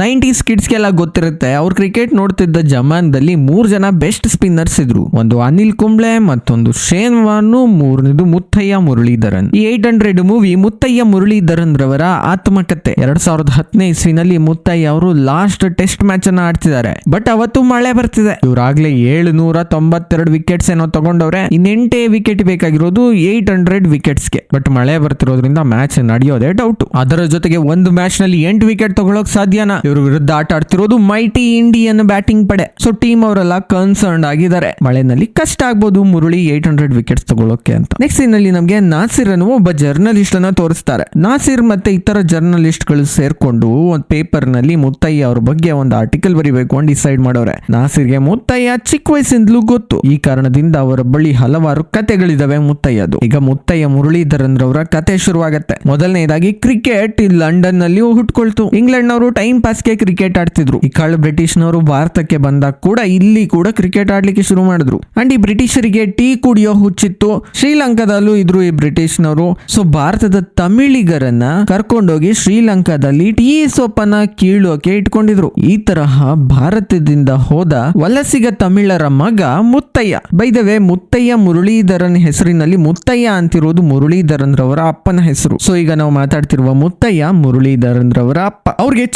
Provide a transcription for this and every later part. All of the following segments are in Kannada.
ನೈಂಟೀಸ್ ಕಿಡ್ಸ್ಗೆಲ್ಲ ಗೊತ್ತಿರುತ್ತೆ. ಅವ್ರು ಕ್ರಿಕೆಟ್ ನೋಡ್ತಿದ್ದ ಜಮಾನದಲ್ಲಿ ಮೂರು ಜನ ಬೆಸ್ಟ್ ಸ್ಪಿನ್ನರ್ಸ್ ಇದ್ರು. ಒಂದು ಅನಿಲ್ ಕುಂಬ್ಳೆ, ಮತ್ತೊಂದು ಶೇನ್ ವಾನು, ಮೂರನೇದು ಮುತ್ತಯ್ಯ ಮುರಳೀಧರನ್. ಈ eight hundred movie Muttiah Muralitharan ರವರ ಆತ್ಮಕತೆ ಎರಡ್ ಸಾವಿರದ ಹತ್ತನೇ ಇಸ್ವಿನಲ್ಲಿ ಮುತ್ತಯ್ಯ ಅವರು ಲಾಸ್ಟ್ ಟೆಸ್ಟ್ ಮ್ಯಾಚ್ ಅನ್ನ ಆಡ್ತಿದ್ದಾರೆ. ಬಟ್ ಅವತ್ತು ಮಳೆ ಬರ್ತಿದೆ. ಇವ್ರಾಗ್ಲೇ ಏಳು ನೂರ ತೊಂಬತ್ತೆರಡು ವಿಕೆಟ್ಸ್ ಏನೋ ತಗೊಂಡವ್ರೆ. ಇನ್ನೆಂಟೇ ವಿಕೆಟ್ ಬೇಕಾಗಿರೋದು ಏಟ್ ಹಂಡ್ರೆಡ್ ವಿಕೆಟ್ಸ್ಗೆ ಬಟ್ ಮಳೆ ಬರ್ತಿರೋದ್ರಿಂದ ಮ್ಯಾಚ್ ನಡೆಯೋದೇ ಡೌಟ್ ಅದರ ಜೊತೆಗೆ ಒಂದು ಮ್ಯಾಚ್ನಲ್ಲಿ ಎಂಟು ವಿಕೆಟ್ ತಗೊಳಕ್ ಸಾಧ್ಯನಾ? ಇವ್ರ ವಿರುದ್ಧ ಆಟ ಆಡ್ತಿರೋದು ಮೈಟಿ ಇಂಡಿಯನ್ ಬ್ಯಾಟಿಂಗ್ ಪಡೆ. ಸೊ ಟೀಮ್ ಅವರೆಲ್ಲ ಕನ್ಸರ್ನ್ ಆಗಿದ್ದಾರೆ. ಮಳೆನಲ್ಲಿ ಕಷ್ಟ ಆಗ್ಬೋದು, ಮುರುಳಿ ಏಟ್ ಹಂಡ್ರೆಡ್ ವಿಕೆಟ್ಸ್ ತಗೊಳ್ಳೋಕೆ ಅಂತ. ನೆಕ್ಸ್ಟ್ನಲ್ಲಿ ನಮಗೆ ನಾಸಿರ್ ಅನ್ನುವ ಒಬ್ಬ ಜರ್ನಲಿಸ್ಟ್ ಅನ್ನ ತೋರಿಸ್ತಾರೆ. ನಾಸಿರ್ ಮತ್ತೆ ಇತರ ಜರ್ನಲಿಸ್ಟ್ಗಳು ಸೇರ್ಕೊಂಡು ಒಂದು ಪೇಪರ್ನಲ್ಲಿ ಮುತ್ತಯ್ಯ ಅವ್ರ ಬಗ್ಗೆ ಒಂದು ಆರ್ಟಿಕಲ್ ಬರಿಬೇಕು ಅಂತ ಡಿಸೈಡ್ ಮಾಡೋರೆ. ನಾಸಿರ್ಗೆ ಮುತ್ತಯ್ಯ ಚಿಕ್ಕ ವಯಸ್ಸಿಂದಲೂ ಗೊತ್ತು. ಈ ಕಾರಣದಿಂದ ಅವರ ಬಳಿ ಹಲವಾರು ಕತೆಗಳಿದಾವೆ ಮುತ್ತಯ್ಯದು. ಈಗ ಮುತ್ತಯ್ಯ ಮುರಳೀಧರನ್ ರವರ ಕತೆ ಶುರುವಾಗತ್ತೆ. ಮೊದಲನೇದಾಗಿ ಕ್ರಿಕೆಟ್ ಲಂಡನ್ನಲ್ಲಿ ಹುಟ್ಕೊಳ್ತು. ಇಂಗ್ಲೆಂಡ್ ಅವರು ಟೈಮ್ ಪಾಸ್ಗೆ ಕ್ರಿಕೆಟ್ ಆಡ್ತಿದ್ರು. ಈ ಕಾಳು ಬ್ರಿಟಿಷ್ನವರು ಭಾರತಕ್ಕೆ ಬಂದಾಗ ಕೂಡ ಇಲ್ಲಿ ಕೂಡ ಕ್ರಿಕೆಟ್ ಆಡ್ಲಿಕ್ಕೆ ಶುರು ಮಾಡಿದ್ರು. ಅಂಡ್ ಈ ಬ್ರಿಟಿಷರಿಗೆ ಟೀ ಕುಡಿಯೋ ಹುಚ್ಚಿತ್ತು. ಶ್ರೀಲಂಕಾದಲ್ಲೂ ಇದ್ರು ಈ ಬ್ರಿಟಿಷ್ನವರು ಸೊ ಭಾರತದ ತಮಿಳಿಗರನ್ನ ಕರ್ಕೊಂಡೋಗಿ ಶ್ರೀಲಂಕಾದಲ್ಲಿ ಟೀ ಸೊಪ್ಪನ್ನ ಕೀಳೋಕೆ ಇಟ್ಕೊಂಡಿದ್ರು. ಈ ತರಹ ಭಾರತದಿಂದ ಹೋದ ವಲಸಿಗ ತಮಿಳರ ಮಗ ಮುತ್ತಯ್ಯ. ಬೈದವೆ ಮುತ್ತಯ್ಯ ಮುರಳೀಧರನ್ ಹೆಸರಿನಲ್ಲಿ ಮುತ್ತಯ್ಯ ಅಂತಿರೋದು ಮುರಳೀಧರನ್ ರವರ ಅಪ್ಪನ ಹೆಸರು. ಸೊ ಈಗ ನಾವು ಮಾತಾಡ್ತಿರುವ ಮುತ್ತಯ್ಯ ಮುರಳೀಧರನ್ ರವರ ಅಪ್ಪ. ಅವ್ರಿಗೆ